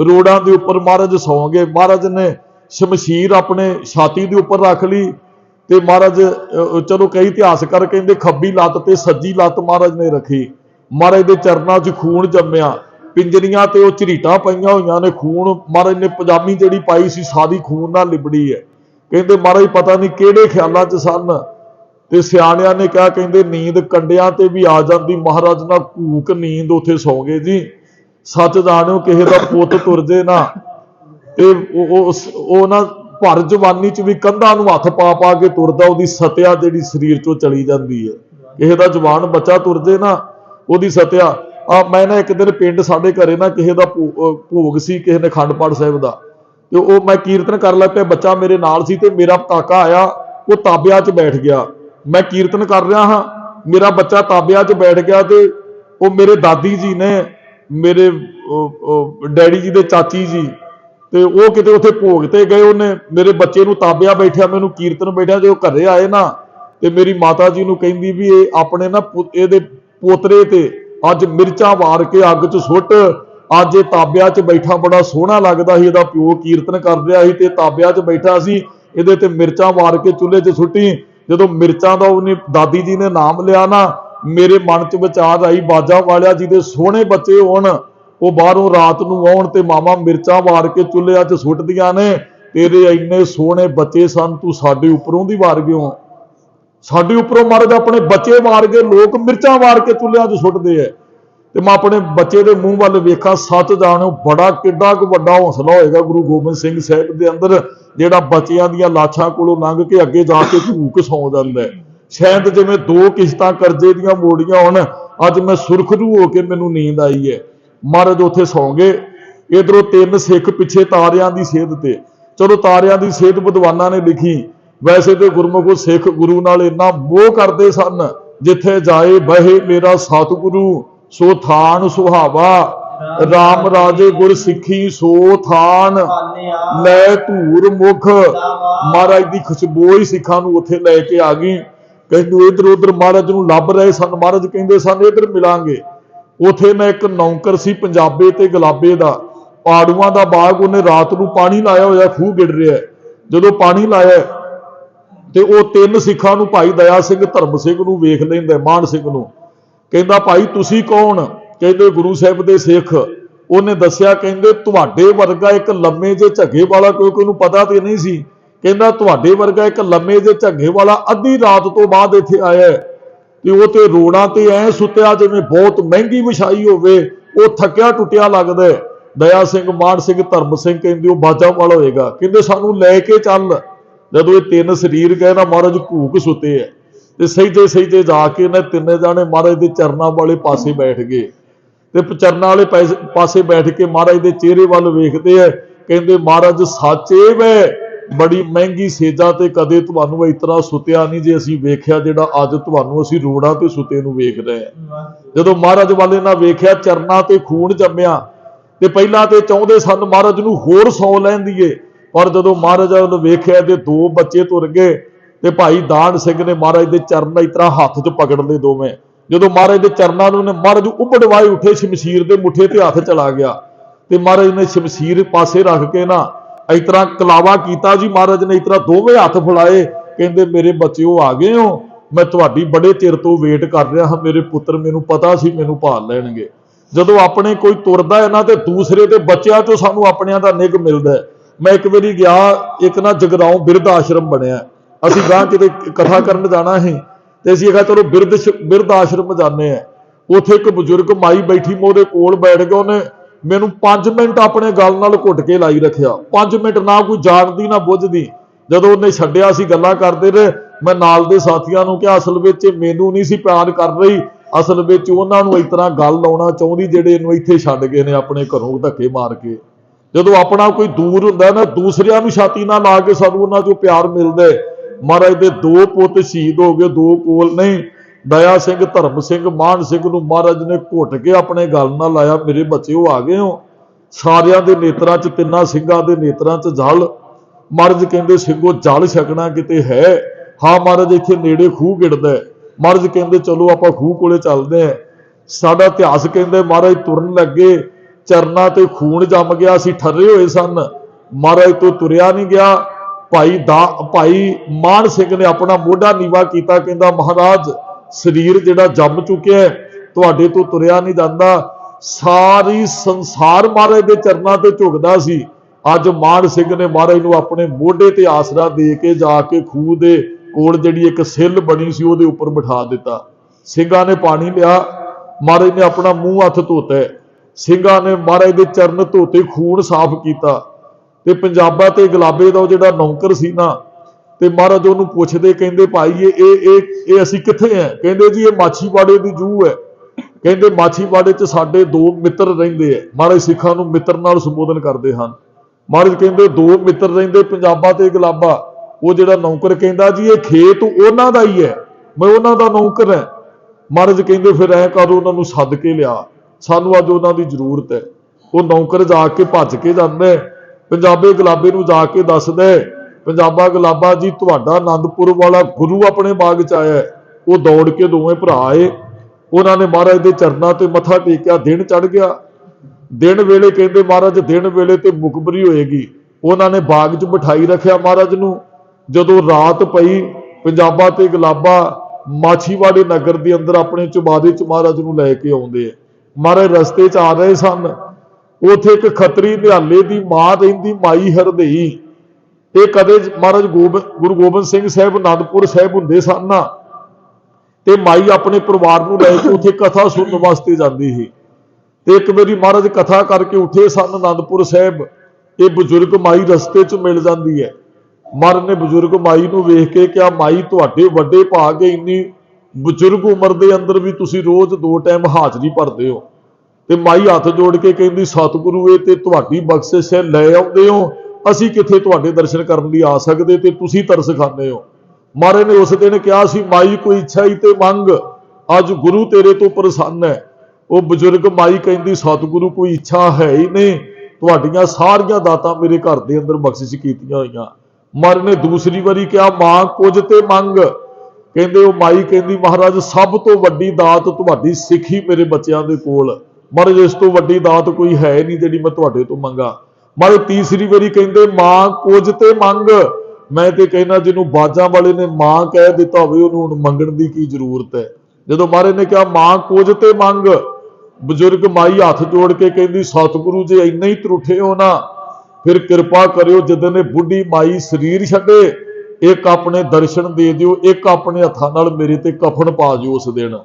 ਰੋੜਾਂ ਦੇ ਉੱਪਰ ਮਹਾਰਾਜ ਸੌਂ ਗਏ। ਮਹਾਰਾਜ ਨੇ ਸ਼ਮਸ਼ੀਰ ਆਪਣੇ ਛਾਤੀ ਦੇ ਉੱਪਰ ਰੱਖ ਲਈ ਤੇ ਮਹਾਰਾਜ ਚਲੋ ਕਈ ਇਤਿਹਾਸਕਾਰ ਕਹਿੰਦੇ ਖੱਬੀ ਲੱਤ ਤੇ ਸੱਜੀ ਲੱਤ ਮਹਾਰਾਜ ਨੇ ਰੱਖੀ। ਮਹਾਰਾਜ ਦੇ ਚਰਨਾਂ 'ਚ ਖੂਨ ਜੰਮਿਆ। ਪਿੰਜਰੀਆਂ ਤੇ ਉਹ ਝਰੀਟਾਂ ਪਈਆਂ ਹੋਈਆਂ ਨੇ, ਖੂਨ ਮਹਾਰਾਜ ਨੇ ਪਜਾਮੀ ਜਿਹੜੀ ਪਾਈ ਸੀ ਸਾਰੀ ਖੂਨ ਨਾਲ ਲਿਬੜੀ ਹੈ। ਕਹਿੰਦੇ ਮਹਾਰਾਜ ਪਤਾ ਨਹੀਂ ਕਿਹੜੇ ਖਿਆਲਾਂ 'ਚ ਸਨ। ਤੇ ਸਿਆਣਿਆਂ ਨੇ ਕਿਹਾ, ਕਹਿੰਦੇ ਨੀਂਦ ਕੰਡਿਆਂ ਤੇ ਵੀ ਆ ਜਾਂਦੀ, ਮਹਾਰਾਜ ਨਾਲ ਘੂਕ ਨੀਂਦ ਉੱਥੇ ਸੌਂ ਗਏ ਜੀ। ਸੱਚ ਜਾਣਿਓ, ਕਿਸੇ ਦਾ ਪੁੱਤ ਤੁਰ ਜੇ ਨਾ। ਤੇ ਉਹ ਉਹ- ਉਸ- ਉਹ ਨਾ ਭਰ ਜਵਾਨੀ ਚ ਵੀ ਕੰਧਾਂ ਨੂੰ ਹੱਥ ਪਾ ਪਾ ਕੇ ਤੁਰਦਾ, ਉਹਦੀ ਸਤਿਆ ਜਿਹੜੀ ਸਰੀਰ ਚੋਂ ਚਲੀ ਜਾਂਦੀ ਹੈ। ਕਿਸੇ ਦਾ ਜਵਾਨ ਬੱਚਾ ਤੁਰ ਜੇ ਨਾ, ਉਹਦੀ ਸਤਿਆ, ਆ ਮੈਂ ਨਾ ਇੱਕ ਦਿਨ ਪਿੰਡ ਸਾਡੇ ਘਰੇ ਨਾ ਕਿਸੇ ਦਾ ਭੋ- ਭੋਗ ਸੀ, ਕਿਸੇ ਨੇ ਖੰਡ ਪਾਠ ਸਾਹਿਬ ਦਾ। ਤੇ ਉਹ ਮੈਂ ਕੀਰਤਨ ਕਰ ਲੱਗ ਪਿਆ, ਬੱਚਾ ਮੇਰੇ ਨਾਲ ਸੀ ਤੇ ਮੇਰਾ ਕਾਕਾ ਆਇਆ, ਉਹ ਤਾਬਿਆਂ 'ਚ ਬੈਠ ਗਿਆ। ਮੈਂ ਕੀਰਤਨ ਕਰ ਰਿਹਾ ਹਾਂ, ਮੇਰਾ ਬੱਚਾ ਤਾਬਿਆਂ 'ਚ ਬੈਠ ਗਿਆ ਤੇ ਉਹ ਮੇਰੇ ਦਾਦੀ ਜੀ ਨੇ, ਮੇਰੇ ਡੈਡੀ ਜੀ ਦੇ ਚਾਚੀ ਜੀ ਤੇ ਉਹ ਕਿਤੇ ਉੱਥੇ ਭੋਗ ਤੇ ਗਏ, ਉਹਨੇ ਮੇਰੇ ਬੱਚੇ ਨੂੰ ਤਾਬਿਆ ਬੈਠਿਆ, ਮੈਨੂੰ ਕੀਰਤਨ ਬੈਠਿਆ ਜੇ ਉਹ ਘਰੇ ਆਏ ਨਾ, ਤੇ ਮੇਰੀ ਮਾਤਾ ਜੀ ਨੂੰ ਕਹਿੰਦੀ ਵੀ ਇਹ ਆਪਣੇ ਨਾ ਇਹਦੇ ਪੋਤਰੇ ਤੇ ਅੱਜ ਮਿਰਚਾਂ ਵਾਰ ਕੇ ਅੱਗ 'ਚ ਸੁੱਟ, ਅੱਜ ਇਹ ਤਾਬਿਆ 'ਚ ਬੈਠਾ ਬੜਾ ਸੋਹਣਾ ਲੱਗਦਾ ਸੀ, ਇਹਦਾ ਪਿਓ ਕੀਰਤਨ ਕਰ ਰਿਹਾ ਸੀ ਤੇ ਤਾਬਿਆ 'ਚ ਬੈਠਾ ਸੀ, ਇਹਦੇ ਤੇ ਮਿਰਚਾਂ ਵਾਰ ਕੇ ਚੁੱਲ੍ਹੇ 'ਚ ਸੁੱਟੀ, ਜਦੋਂ ਮਿਰਚਾਂ ਦਾ ਉਹਨੇ ਦਾਦੀ ਜੀ ਨੇ ਨਾਮ ਲਿਆ ਨਾ, ਮੇਰੇ ਮਨ 'ਚ ਵਿਚਾਰ ਆਈ, ਬਾਜਾ ਵਾਲਿਆ ਜਿਹਦੇ ਸੋਹਣੇ ਬੱਚੇ ਹੋਣ ਉਹ ਬਾਹਰੋਂ ਰਾਤ ਨੂੰ ਆਉਣ ਤੇ ਮਾਮਾ ਮਿਰਚਾਂ ਵਾਰ ਕੇ ਚੁੱਲ੍ਹਿਆਂ 'ਚ ਸੁੱਟਦੀਆਂ ਨੇ, ਤੇਰੇ ਇੰਨੇ ਸੋਹਣੇ ਬੱਚੇ ਸਨ, ਤੂੰ ਸਾਡੇ ਉੱਪਰੋਂ ਦੀ ਵਾਰ ਗਿਓ। ਸਾਡੇ ਉੱਪਰੋਂ ਮਹਾਰਾਜ ਆਪਣੇ ਬੱਚੇ ਮਾਰ ਕੇ, ਲੋਕ ਮਿਰਚਾਂ ਵਾਰ ਕੇ ਚੁੱਲ੍ਹਿਆਂ 'ਚ ਸੁੱਟਦੇ ਐ। ਤੇ ਮੈਂ ਆਪਣੇ ਬੱਚੇ ਦੇ ਮੂੰਹ ਵੱਲ ਵੇਖਾਂ, ਸੱਚ ਜਾਣੋ ਬੜਾ ਕਿੱਡਾ ਕੁ ਵੱਡਾ ਹੌਸਲਾ ਹੋਏਗਾ ਗੁਰੂ ਗੋਬਿੰਦ ਸਿੰਘ ਸਾਹਿਬ ਦੇ ਅੰਦਰ, ਜਿਹੜਾ ਬੱਚਿਆਂ ਦੀਆਂ ਲਾਸ਼ਾਂ ਕੋਲੋਂ ਲੰਘ ਕੇ ਅੱਗੇ ਜਾ ਕੇ ਭੂਕ ਸੌਂ ਜਾਂਦਾ ਸ਼ਾਇਦ ਜਿਵੇਂ ਦੋ ਕਿਸ਼ਤਾਂ ਕਰਜ਼ੇ ਦੀਆਂ ਮੋੜੀਆਂ ਹੋਣ, ਅੱਜ ਮੈਂ ਸੁਰਖਰੂ ਹੋ ਕੇ ਮੈਨੂੰ ਨੀਂਦ ਆਈ ਹੈ ਮਹਾਰਾਜ ਉੱਥੇ ਸੌਂਗੇ। ਇਧਰੋਂ ਤਿੰਨ ਸਿੱਖ ਪਿੱਛੇ ਤਾਰਿਆਂ ਦੀ ਸੇਧ ਤੇ। ਚਲੋ ਤਾਰਿਆਂ ਦੀ ਸੇਧ ਵਿਦਵਾਨਾਂ ਨੇ ਲਿਖੀ। ਵੈਸੇ ਤੇ ਗੁਰਮੁਖ ਸਿੱਖ ਗੁਰੂ ਨਾਲ ਇੰਨਾ ਮੋਹ ਕਰਦੇ ਸਨ, ਜਿੱਥੇ ਜਾਏ ਬਹਿ ਮੇਰਾ ਸਤਿਗੁਰੂ, ਸੋ ਥਾਨ ਸੁਹਾਵਾ। RAM ਰਾਜੇ ਗੁਰ ਸਿੱਖੀ, ਸੋ ਥਾਨ। ਲੈ ਧੂਰ ਮੁਖ। ਮਹਾਰਾਜ ਦੀ ਖੁਸ਼ਬੂ ਹੀ ਸਿੱਖਾਂ ਨੂੰ ਉੱਥੇ ਲੈ ਕੇ ਆ ਗਈ। ਕਹਿੰਦੇ ਇਧਰ ਉਧਰ ਮਹਾਰਾਜ ਨੂੰ ਲੱਭ ਰਹੇ ਸਨ। ਮਹਾਰਾਜ ਕਹਿੰਦੇ ਸਨ, ਇਧਰ ਮਿਲਾਂਗੇ। ਉਥੇ ਮੈਂ ਇੱਕ ਨੌਕਰ ਸੀ ਪੰਜਾਬੇ ਤੇ ਗੁਲਾਬੇ ਦਾ। ਪਾੜੂਆਂ ਦਾ ਬਾਗ ਉਹਨੇ ਰਾਤ ਨੂੰ ਪਾਣੀ ਲਾਇਆ ਹੋਇਆ, ਖੂਹ ਗਿੜ ਰਿਹਾ ਜਦੋਂ ਪਾਣੀ ਲਾਇਆ ਤੇ ਉਹ ਤਿੰਨ ਸਿੱਖਾਂ ਨੂੰ ਭਾਈ ਦਇਆ ਸਿੰਘ ਧਰਮ ਸਿੰਘ ਨੂੰ ਵੇਖ ਲੈਂਦਾ, ਮਾਨ ਸਿੰਘ ਨੂੰ। ਕਹਿੰਦਾ, ਭਾਈ, ਤੁਸੀਂ ਕੌਣ? ਕਹਿੰਦੇ, ਗੁਰੂ ਸਾਹਿਬ ਦੇ ਸਿੱਖ। ਉਹਨੇ ਦੱਸਿਆ, ਕਹਿੰਦੇ, ਤੁਹਾਡੇ ਵਰਗਾ ਇੱਕ ਲੰਮੇ ਜੇ ਝੱਗੇ ਵਾਲਾ ਕਿਉਂਕਿ ਉਹਨੂੰ ਪਤਾ ਤੇ ਨਹੀਂ ਸੀ? ਕਹਿੰਦਾ, ਤੁਹਾਡੇ ਵਰਗਾ ਇੱਕ ਲੰਮੇ ਜੇ ਝੱਗੇ ਵਾਲਾ ਅੱਧੀ ਰਾਤ ਤੋਂ ਬਾਅਦ ਇੱਥੇ ਆਇਆ ਹੈ ਉਹ ਤੇ ਰੋੜਾਂ ਤੇ ਐ ਸੁੱਤਿਆ ਜਿਵੇਂ ਬਹੁਤ ਮਹਿੰਗੀ ਵਿਛਾਈ ਹੋਵੇ, ਉਹ ਥੱਕਿਆ ਟੁੱਟਿਆ ਲੱਗਦਾ ਦਇਆ ਸਿੰਘ, ਮਾਨ ਸਿੰਘ, ਧਰਮ ਸਿੰਘ ਕਹਿੰਦੇ ਉਹ ਬਾਜਾ ਵਾਲਾ ਹੋਏਗਾ। ਕਹਿੰਦੇ ਸਾਨੂੰ ਲੈ ਕੇ ਚੱਲ। ਜਦੋਂ ਇਹ ਤਿੰਨ ਸਰੀਰ ਗਏ ਨਾ ਮਹਾਰਾਜ ਘੂਕ ਸੁੱਤੇ ਐ ਤੇ ਸਹੀਦੇ ਸਹੀਦੇ ਜਾ ਕੇ ਨੇ ਤਿੰਨੇ ਜਾਣੇ ਮਹਾਰਾਜ ਦੇ ਚਰਨਾਂ ਵਾਲੇ ਪਾਸੇ ਬੈਠ ਗਏ। ਤੇ ਚਰਨਾਂ ਵਾਲੇ ਪਾਸੇ ਬੈਠ ਕੇ ਮਹਾਰਾਜ ਦੇ ਚਿਹਰੇ ਵੱਲ ਵੇਖਦੇ ਐ ਕਹਿੰਦੇ ਮਹਾਰਾਜ, ਸੱਚੇ ਵੈ। ਬੜੀ ਮਹਿੰਗੀ ਸੇਜਾ ਤੇ ਕਦੇ ਤੁਹਾਨੂੰ ਇਸ ਤਰ੍ਹਾਂ ਸੁੱਤਿਆ ਨਹੀਂ ਜੇ ਅਸੀਂ ਵੇਖਿਆ ਜਿਹੜਾ ਅੱਜ ਤੁਹਾਨੂੰ ਅਸੀਂ ਰੋੜਾਂ ਤੇ ਸੁੱਤੇ ਨੂੰ ਵੇਖ ਰਹੇ ਹਾਂ। ਜਦੋਂ ਮਹਾਰਾਜ ਵਾਲੇ ਨਾਲ ਵੇਖਿਆ ਚਰਨਾਂ ਤੇ ਖੂਨ ਜੰਮਿਆ ਤੇ ਪਹਿਲਾਂ ਤੇ ਚਾਹੁੰਦੇ ਸਨ ਮਹਾਰਾਜ ਨੂੰ ਹੋਰ ਸੌ ਲੈਣ ਦੀਏ, ਪਰ ਜਦੋਂ ਮਹਾਰਾਜ ਨੂੰ ਵੇਖਿਆ ਤੇ ਦੋ ਬੱਚੇ ਤੁਰ ਗਏ ਤੇ ਭਾਈ ਦਾਨ ਸਿੰਘ ਨੇ ਮਹਾਰਾਜ ਦੇ ਚਰਨ ਇਸ ਤਰ੍ਹਾਂ ਹੱਥ 'ਚ ਪਕੜ ਲਏ ਦੋਵੇਂ। ਜਦੋਂ ਮਹਾਰਾਜ ਦੇ ਚਰਨਾਂ ਨੂੰ ਨੇ ਮਹਾਰਾਜ ਉੱਪੜਵਾਏ ਉੱਠੇ ਸ਼ਮਸ਼ੀਰ ਦੇ ਮੁੱਠੇ ਤੇ ਹੱਥ ਚਲਾ ਗਿਆ ਤੇ ਮਹਾਰਾਜ ਨੇ ਸ਼ਮਸ਼ੀਰ ਪਾਸੇ ਰੱਖ ਕੇ ਨਾ ਇਸ ਤਰ੍ਹਾਂ ਕਲਾਵਾ ਕੀਤਾ ਜੀ ਮਹਾਰਾਜ ਨੇ, ਇਸ ਤਰ੍ਹਾਂ ਦੋਵੇਂ ਹੱਥ ਫੜਾਏ, ਕਹਿੰਦੇ ਮੇਰੇ ਬੱਚਿਓ ਆ ਗਏ ਹੋ, ਮੈਂ ਤੁਹਾਡੀ ਬੜੇ ਚਿਰ ਤੋਂ ਵੇਟ ਕਰ ਰਿਹਾ ਹਾਂ, ਮੇਰੇ ਪੁੱਤਰ ਮੈਨੂੰ ਪਤਾ ਸੀ, ਮੈਨੂੰ ਭਾਲ ਲੈਣਗੇ। ਜਦੋਂ ਆਪਣੇ ਕੋਈ ਤੁਰਦਾ ਹੈ ਨਾ, ਤੇ ਦੂਸਰੇ ਦੇ ਬੱਚਿਆਂ ਚੋਂ ਸਾਨੂੰ ਆਪਣਿਆਂ ਦਾ ਨਿਗ ਮਿਲਦਾ ਮੈਂ ਇੱਕ ਵਾਰੀ ਗਿਆ, ਇੱਕ ਨਾ ਜਗਰਾਉਂ ਬਿਰਧ ਆਸ਼ਰਮ ਬਣਿਆ। ਅਸੀਂ ਗਾਂ ਕਿਤੇ ਕਥਾ ਕਰਨ ਜਾਣਾ ਸੀ, ਤੇ ਅਸੀਂ ਕਿਹਾ ਚਲੋ ਬਿਰਧ ਬਿਰਧ ਆਸ਼ਰਮ ਜਾਂਦੇ ਆ ਉੱਥੇ ਇੱਕ ਬਜ਼ੁਰਗ ਮਾਈ ਬੈਠੀ ਮੈਂ ਕੋਲ ਬੈਠ ਗਿਆ ਉਹਨੇ ਮੈਨੂੰ 5 ਮਿੰਟ ਆਪਣੇ ਗੱਲ ਨਾਲ ਘੁੱਟ ਕੇ ਲਾਈ ਰੱਖਿਆ। 5 ਮਿੰਟ ਨਾ ਕੋਈ ਜਾਣਦੀ, ਨਾ ਬੁੱਝਦੀ। ਜਦੋਂ ਉਹਨੇ ਛੱਡਿਆ ਸੀ ਗੱਲਾਂ ਕਰਦੇ ਰਹੇ, ਮੈਂ ਨਾਲ ਦੇ ਸਾਥੀਆਂ ਨੂੰ ਕਿਹਾ, ਅਸਲ ਵਿੱਚ ਮੈਨੂੰ ਨਹੀਂ ਸੀ ਪਿਆਰ ਕਰ ਰਹੀ। ਅਸਲ ਵਿੱਚ ਉਹਨਾਂ ਨੂੰ ਇਸ ਤਰ੍ਹਾਂ ਗੱਲ ਲਾਉਣਾ ਚਾਹੁੰਦੀ ਜਿਹੜੇ ਇਹਨੂੰ ਇੱਥੇ ਛੱਡ ਗਏ ਨੇ ਆਪਣੇ ਘਰੋਂ ਧੱਕੇ ਮਾਰ ਕੇ। ਜਦੋਂ ਆਪਣਾ ਕੋਈ ਦੂਰ ਹੁੰਦਾ ਨਾ, ਦੂਸਰਿਆਂ ਨੂੰ ਛਾਤੀ ਨਾਲ ਲਾ ਕੇ ਸਾਨੂੰ ਉਹਨਾਂ ਚੋਂ ਪਿਆਰ ਮਿਲਦਾ ਮਹਾਰਾਜ ਦੇ ਦੋ ਪੁੱਤ ਸ਼ਹੀਦ ਹੋ ਗਏ, ਦੋ ਕੋਲ ਨਹੀਂ ਦਇਆ ਸਿੰਘ, ਧਰਮ ਸਿੰਘ, ਮਾਨ ਸਿੰਘ ਨੂੰ ਮਹਾਰਾਜ ਨੇ ਘੁੱਟ ਕੇ ਆਪਣੇ ਗਲ ਨਾਲ ਲਾਇਆ, ਮੇਰੇ ਬੱਚਿਓ ਆ ਗਏ ਹੋ? ਸਾਰਿਆਂ ਦੇ ਨੇਤਰਾਂ 'ਚ, ਤਿੰਨਾਂ ਸਿੰਘਾਂ ਦੇ ਨੇਤਰਾਂ 'ਚ ਜਲ। ਮਹਾਰਾਜ ਕਹਿੰਦੇ, ਸਿੰਘੋ, ਜਲ ਛਕਣਾ ਕਿਤੇ ਹੈ? ਹਾਂ, ਮਹਾਰਾਜ, ਇੱਥੇ ਨੇੜੇ ਖੂਹ ਗਿੜਦਾ ਹੈ। ਮਹਾਰਾਜ ਕਹਿੰਦੇ, ਚਲੋ, ਆਪਾਂ ਖੂਹ ਕੋਲੇ ਚੱਲਦੇ ਆਂ ਸਾਡਾ ਇਤਿਹਾਸ ਕਹਿੰਦੇ, ਮਹਾਰਾਜ, ਤੁਰਨ ਲੱਗੇ, ਚਰਨਾਂ ਤੇ ਖੂਨ ਜੰਮ ਗਿਆ ਸੀ ਠਰਰੇ ਹੋਏ ਸਨ। ਮਹਾਰਾਜ ਤੋਂ ਤੁਰਿਆ ਨਹੀਂ ਗਿਆ। ਭਾਈ ਦਾ, ਭਾਈ ਮਾਨ ਸਿੰਘ ਨੇ ਆਪਣਾ ਮੋਢਾ ਨੀਵਾ ਕੀਤਾ, ਕਹਿੰਦਾ, ਮਹਾਰਾਜ ਸਰੀਰ ਜਿਹੜਾ ਜੰਮ ਚੁੱਕਿਆ ਹੈ, ਤੁਹਾਡੇ ਤੋਂ ਤੁਰਿਆ ਨਹੀਂ ਜਾਂਦਾ। ਸਾਰੀ ਸੰਸਾਰ ਮਹਾਰਾਜ ਦੇ ਚਰਨਾਂ ਤੇ ਝੁਕਦਾ ਸੀ। ਅੱਜ ਮਾਨ ਸਿੰਘ ਨੇ ਮਹਾਰਾਜ ਨੂੰ ਆਪਣੇ ਮੋਢੇ ਤੇ ਆਸਰਾ ਦੇ ਕੇ ਜਾ ਕੇ ਖੂਹ ਦੇ ਕੋਲ ਜਿਹੜੀ ਇੱਕ ਸਿੱਲ ਬਣੀ ਸੀ, ਉਹਦੇ ਉੱਪਰ ਬਿਠਾ ਦਿੱਤਾ। ਸਿੰਘਾਂ ਨੇ ਪਾਣੀ ਲਿਆ। ਮਹਾਰਾਜ ਨੇ ਆਪਣਾ ਮੂੰਹ ਹੱਥ ਧੋਤਾ। ਸਿੰਘਾਂ ਨੇ ਮਹਾਰਾਜ ਦੇ ਚਰਨ ਧੋਤੇ, ਖੂਨ ਸਾਫ਼ ਕੀਤਾ। ਤੇ ਪੰਜਾਬਾ ਤੇ ਗੁਲਾਬੇ ਦਾ ਉਹ ਜਿਹੜਾ ਨੌਕਰ ਸੀ ਨਾ ਤੇ ਮਹਾਰਾਜ ਉਹਨੂੰ ਪੁੱਛਦੇ, ਕਹਿੰਦੇ ਭਾਈ ਇਹ ਇਹ ਇਹ ਅਸੀਂ ਕਿੱਥੇ ਆ ਕਹਿੰਦੇ ਜੀ ਇਹ ਮਾਛੀਵਾੜੇ ਦੀ ਜੂ ਹੈ ਕਹਿੰਦੇ ਮਾਛੀਵਾੜੇ 'ਚ ਸਾਡੇ ਦੋ ਮਿੱਤਰ ਰਹਿੰਦੇ ਆ ਮਹਾਰਾਜ ਸਿੱਖਾਂ ਨੂੰ ਮਿੱਤਰ ਨਾਲ ਸੰਬੋਧਨ ਕਰਦੇ ਹਨ। ਮਹਾਰਾਜ ਕਹਿੰਦੇ ਦੋ ਮਿੱਤਰ ਰਹਿੰਦੇ, ਪੰਜਾਬਾ ਤੇ ਗੁਲਾਬਾ। ਉਹ ਜਿਹੜਾ ਨੌਕਰ ਕਹਿੰਦਾ ਜੀ, ਇਹ ਖੇਤ ਉਹਨਾਂ ਦਾ ਹੀ ਹੈ ਮੈਂ ਉਹਨਾਂ ਦਾ ਨੌਕਰ ਹੈ ਮਹਾਰਾਜ ਕਹਿੰਦੇ ਫਿਰ ਐ ਕਰੋ, ਉਹਨਾਂ ਨੂੰ ਸੱਦ ਕੇ ਲਿਆ। ਸਾਨੂੰ ਅੱਜ ਉਹਨਾਂ ਦੀ ਜ਼ਰੂਰਤ ਹੈ ਉਹ ਨੌਕਰ ਜਾ ਕੇ ਭੱਜ ਕੇ ਜਾਂਦਾ ਪੰਜਾਬੇ ਗੁਲਾਬੇ ਨੂੰ ਜਾ ਕੇ ਦੱਸਦਾ ਪੰਜਾਬਾ ਗੁਲਾਬਾ ਜੀ, ਤੁਹਾਡਾ ਆਨੰਦਪੁਰ ਵਾਲਾ ਗੁਰੂ ਆਪਣੇ ਬਾਗ ਚ ਆਇਆ ਉਹ ਦੌੜ ਕੇ ਦੋਵੇਂ ਭਰਾ ਆਏ। ਉਹਨਾਂ ਨੇ ਮਹਾਰਾਜ ਦੇ ਚਰਨਾਂ ਤੇ ਮੱਥਾ ਟੇਕਿਆ, ਦਿਨ ਚੜ ਗਿਆ। ਦਿਨ ਵੇਲੇ ਕਹਿੰਦੇ, ਮਹਾਰਾਜ, ਦਿਨ ਵੇਲੇ ਤੇ ਮੁਕਬਰੀ ਹੋਏਗੀ। ਉਹਨਾਂ ਨੇ ਬਾਗ 'ਚ ਬਿਠਾਈ ਰੱਖਿਆ ਮਹਾਰਾਜ ਨੂੰ। ਜਦੋਂ ਰਾਤ ਪਈ, ਪੰਜਾਬਾ ਤੇ ਗੁਲਾਬਾ ਮਾਛੀਵਾੜੇ ਨਗਰ ਦੇ ਅੰਦਰ ਆਪਣੇ ਚੁਬਾਰੇ 'ਚ ਮਹਾਰਾਜ ਨੂੰ ਲੈ ਕੇ ਆਉਂਦੇ ਆ। ਮਹਾਰਾਜ ਰਸਤੇ 'ਚ ਆ ਰਹੇ ਸਨ। ਉਥੇ ਇੱਕ ਖੱਤਰੀ ਨਿਹਾਲੇ ਦੀ ਮਾਂ ਰਹਿੰਦੀ, ਮਾਈ ਹਰਦੇਈ। ਇਹ ਕਦੇ ਮਹਾਰਾਜ ਗੋਬਿੰਦ ਗੁਰੂ ਗੋਬਿੰਦ ਸਿੰਘ ਸਾਹਿਬ, ਅਨੰਦਪੁਰ ਸਾਹਿਬ ਹੁੰਦੇ ਸਨ ਨਾ, ਤੇ ਮਾਈ ਆਪਣੇ ਪਰਿਵਾਰ ਨੂੰ ਲੈ ਕੇ ਉੱਥੇ ਕਥਾ ਸੁਣਨ ਵਾਸਤੇ ਜਾਂਦੀ ਸੀ। ਤੇ ਇੱਕ ਵਾਰੀ ਮਹਾਰਾਜ ਕਥਾ ਕਰਕੇ ਉੱਠੇ ਸਨ ਅਨੰਦਪੁਰ ਸਾਹਿਬ, ਇਹ ਬਜ਼ੁਰਗ ਮਾਈ ਰਸਤੇ 'ਚ ਮਿਲ ਜਾਂਦੀ ਹੈ। ਮਹਾਰਾਜ ਨੇ ਬਜ਼ੁਰਗ ਮਾਈ ਨੂੰ ਵੇਖ ਕੇ ਕਿਹਾ, ਮਾਈ, ਤੁਹਾਡੇ ਵੱਡੇ ਭਾਗੇ ਇੰਨੀ ਬਜ਼ੁਰਗ ਉਮਰ ਦੇ ਅੰਦਰ ਵੀ ਤੁਸੀਂ ਰੋਜ਼ ਦੋ ਟਾਈਮ ਹਾਜ਼ਰੀ ਭਰਦੇ ਹੋ। ਤੇ ਮਾਈ ਹੱਥ ਜੋੜ ਕੇ ਕਹਿੰਦੀ, ਸਤਿਗੁਰੂ, ਇਹ ਤੇ ਤੁਹਾਡੀ ਬਖਸ਼ਿਸ਼ ਹੈ, ਲੈ ਆਉਂਦੇ ਹੋ। ਅਸੀਂ ਕਿੱਥੇ ਤੁਹਾਡੇ ਦਰਸ਼ਨ ਕਰਨ ਲਈ ਆ ਸਕਦੇ ਤੇ ਤੁਸੀਂ ਤਰਸ ਖਾਂਦੇ ਹੋ? ਮਹਾਰਾਜ ਨੇ ਉਸ ਦਿਨ ਕਿਹਾ ਸੀ, ਮਾਈ ਕੋਈ ਇੱਛਾ ਹੀ ਤੇ ਮੰਗ। ਅੱਜ ਗੁਰੂ ਤੇਰੇ ਤੋਂ ਪ੍ਰਸੰਨ ਹੈ। ਉਹ ਬਜ਼ੁਰਗ ਮਾਈ ਕਹਿੰਦੀ, ਸਤਿਗੁਰੂ ਕੋਈ ਇੱਛਾ ਹੈ ਹੀ ਨਹੀਂ। ਤੁਹਾਡੀਆਂ ਸਾਰੀਆਂ ਦਾਤਾਂ ਮੇਰੇ ਘਰ ਦੇ ਅੰਦਰ ਬਖਸ਼ਿਸ਼ ਕੀਤੀਆਂ ਹੋਈਆਂ। ਮਹਾਰਾਜ ਨੇ ਦੂਸਰੀ ਵਾਰੀ ਕਿਹਾ, ਮਾਂ, ਕੁਝ ਤੇ ਮੰਗ। ਕਹਿੰਦੇ, ਉਹ ਮਾਈ ਕਹਿੰਦੀ, ਮਹਾਰਾਜ, ਸਭ ਤੋਂ ਵੱਡੀ ਦਾਤ ਤੁਹਾਡੀ ਸਿੱਖੀ ਮੇਰੇ ਬੱਚਿਆਂ ਦੇ ਕੋਲ। ਮਹਾਰਾਜ, ਇਸ ਤੋਂ ਵੱਡੀ ਦਾਤ ਕੋਈ ਹੈ ਨਹੀਂ ਜਿਹੜੀ ਮੈਂ ਤੁਹਾਡੇ ਤੋਂ ਮੰਗਾ। ਮਹਾਰਾਜ ਤੀਸਰੀ ਵਾਰੀ ਕਹਿੰਦੇ ਮਾਂ ਕੁਝ ਤੇ ਮੰਗ। ਮੈਂ ਤੇ ਕਹਿਣਾ ਜਿਹਨੂੰ ਬਾਜਾਂ ਵਾਲੇ ਨੇ ਮਾਂ ਕਹਿ ਦਿੱਤਾ ਹੋਵੇ, ਉਹਨੂੰ ਹੁਣ ਮੰਗਣ ਦੀ ਕੀ ਜ਼ਰੂਰਤ ਹੈ? ਜਦੋਂ ਮਹਾਰਾਜ ਨੇ ਕਿਹਾ ਮਾਂ ਕੁਝ ਤੇ ਮੰਗ, ਬਜ਼ੁਰਗ ਮਾਈ ਹੱਥ ਜੋੜ ਕੇ ਕਹਿੰਦੀ, ਸਤਿਗੁਰੂ ਜੇ, ਇੰਨਾ ਹੀ ਤਰੁੱਠੇ ਹੋ ਨਾ, ਫਿਰ ਕਿਰਪਾ ਕਰਿਓ, ਜਦੋਂ ਨੇ ਬੁੱਢੀ ਮਾਈ ਸਰੀਰ ਛੱਡੇ, ਇੱਕ ਆਪਣੇ ਦਰਸ਼ਨ ਦੇ ਦਿਓ, ਇੱਕ ਆਪਣੇ ਹੱਥਾਂ ਨਾਲ ਮੇਰੇ ਤੇ ਕਫਨ ਪਾ ਦਿਓ ਉਸ ਦਿਨ।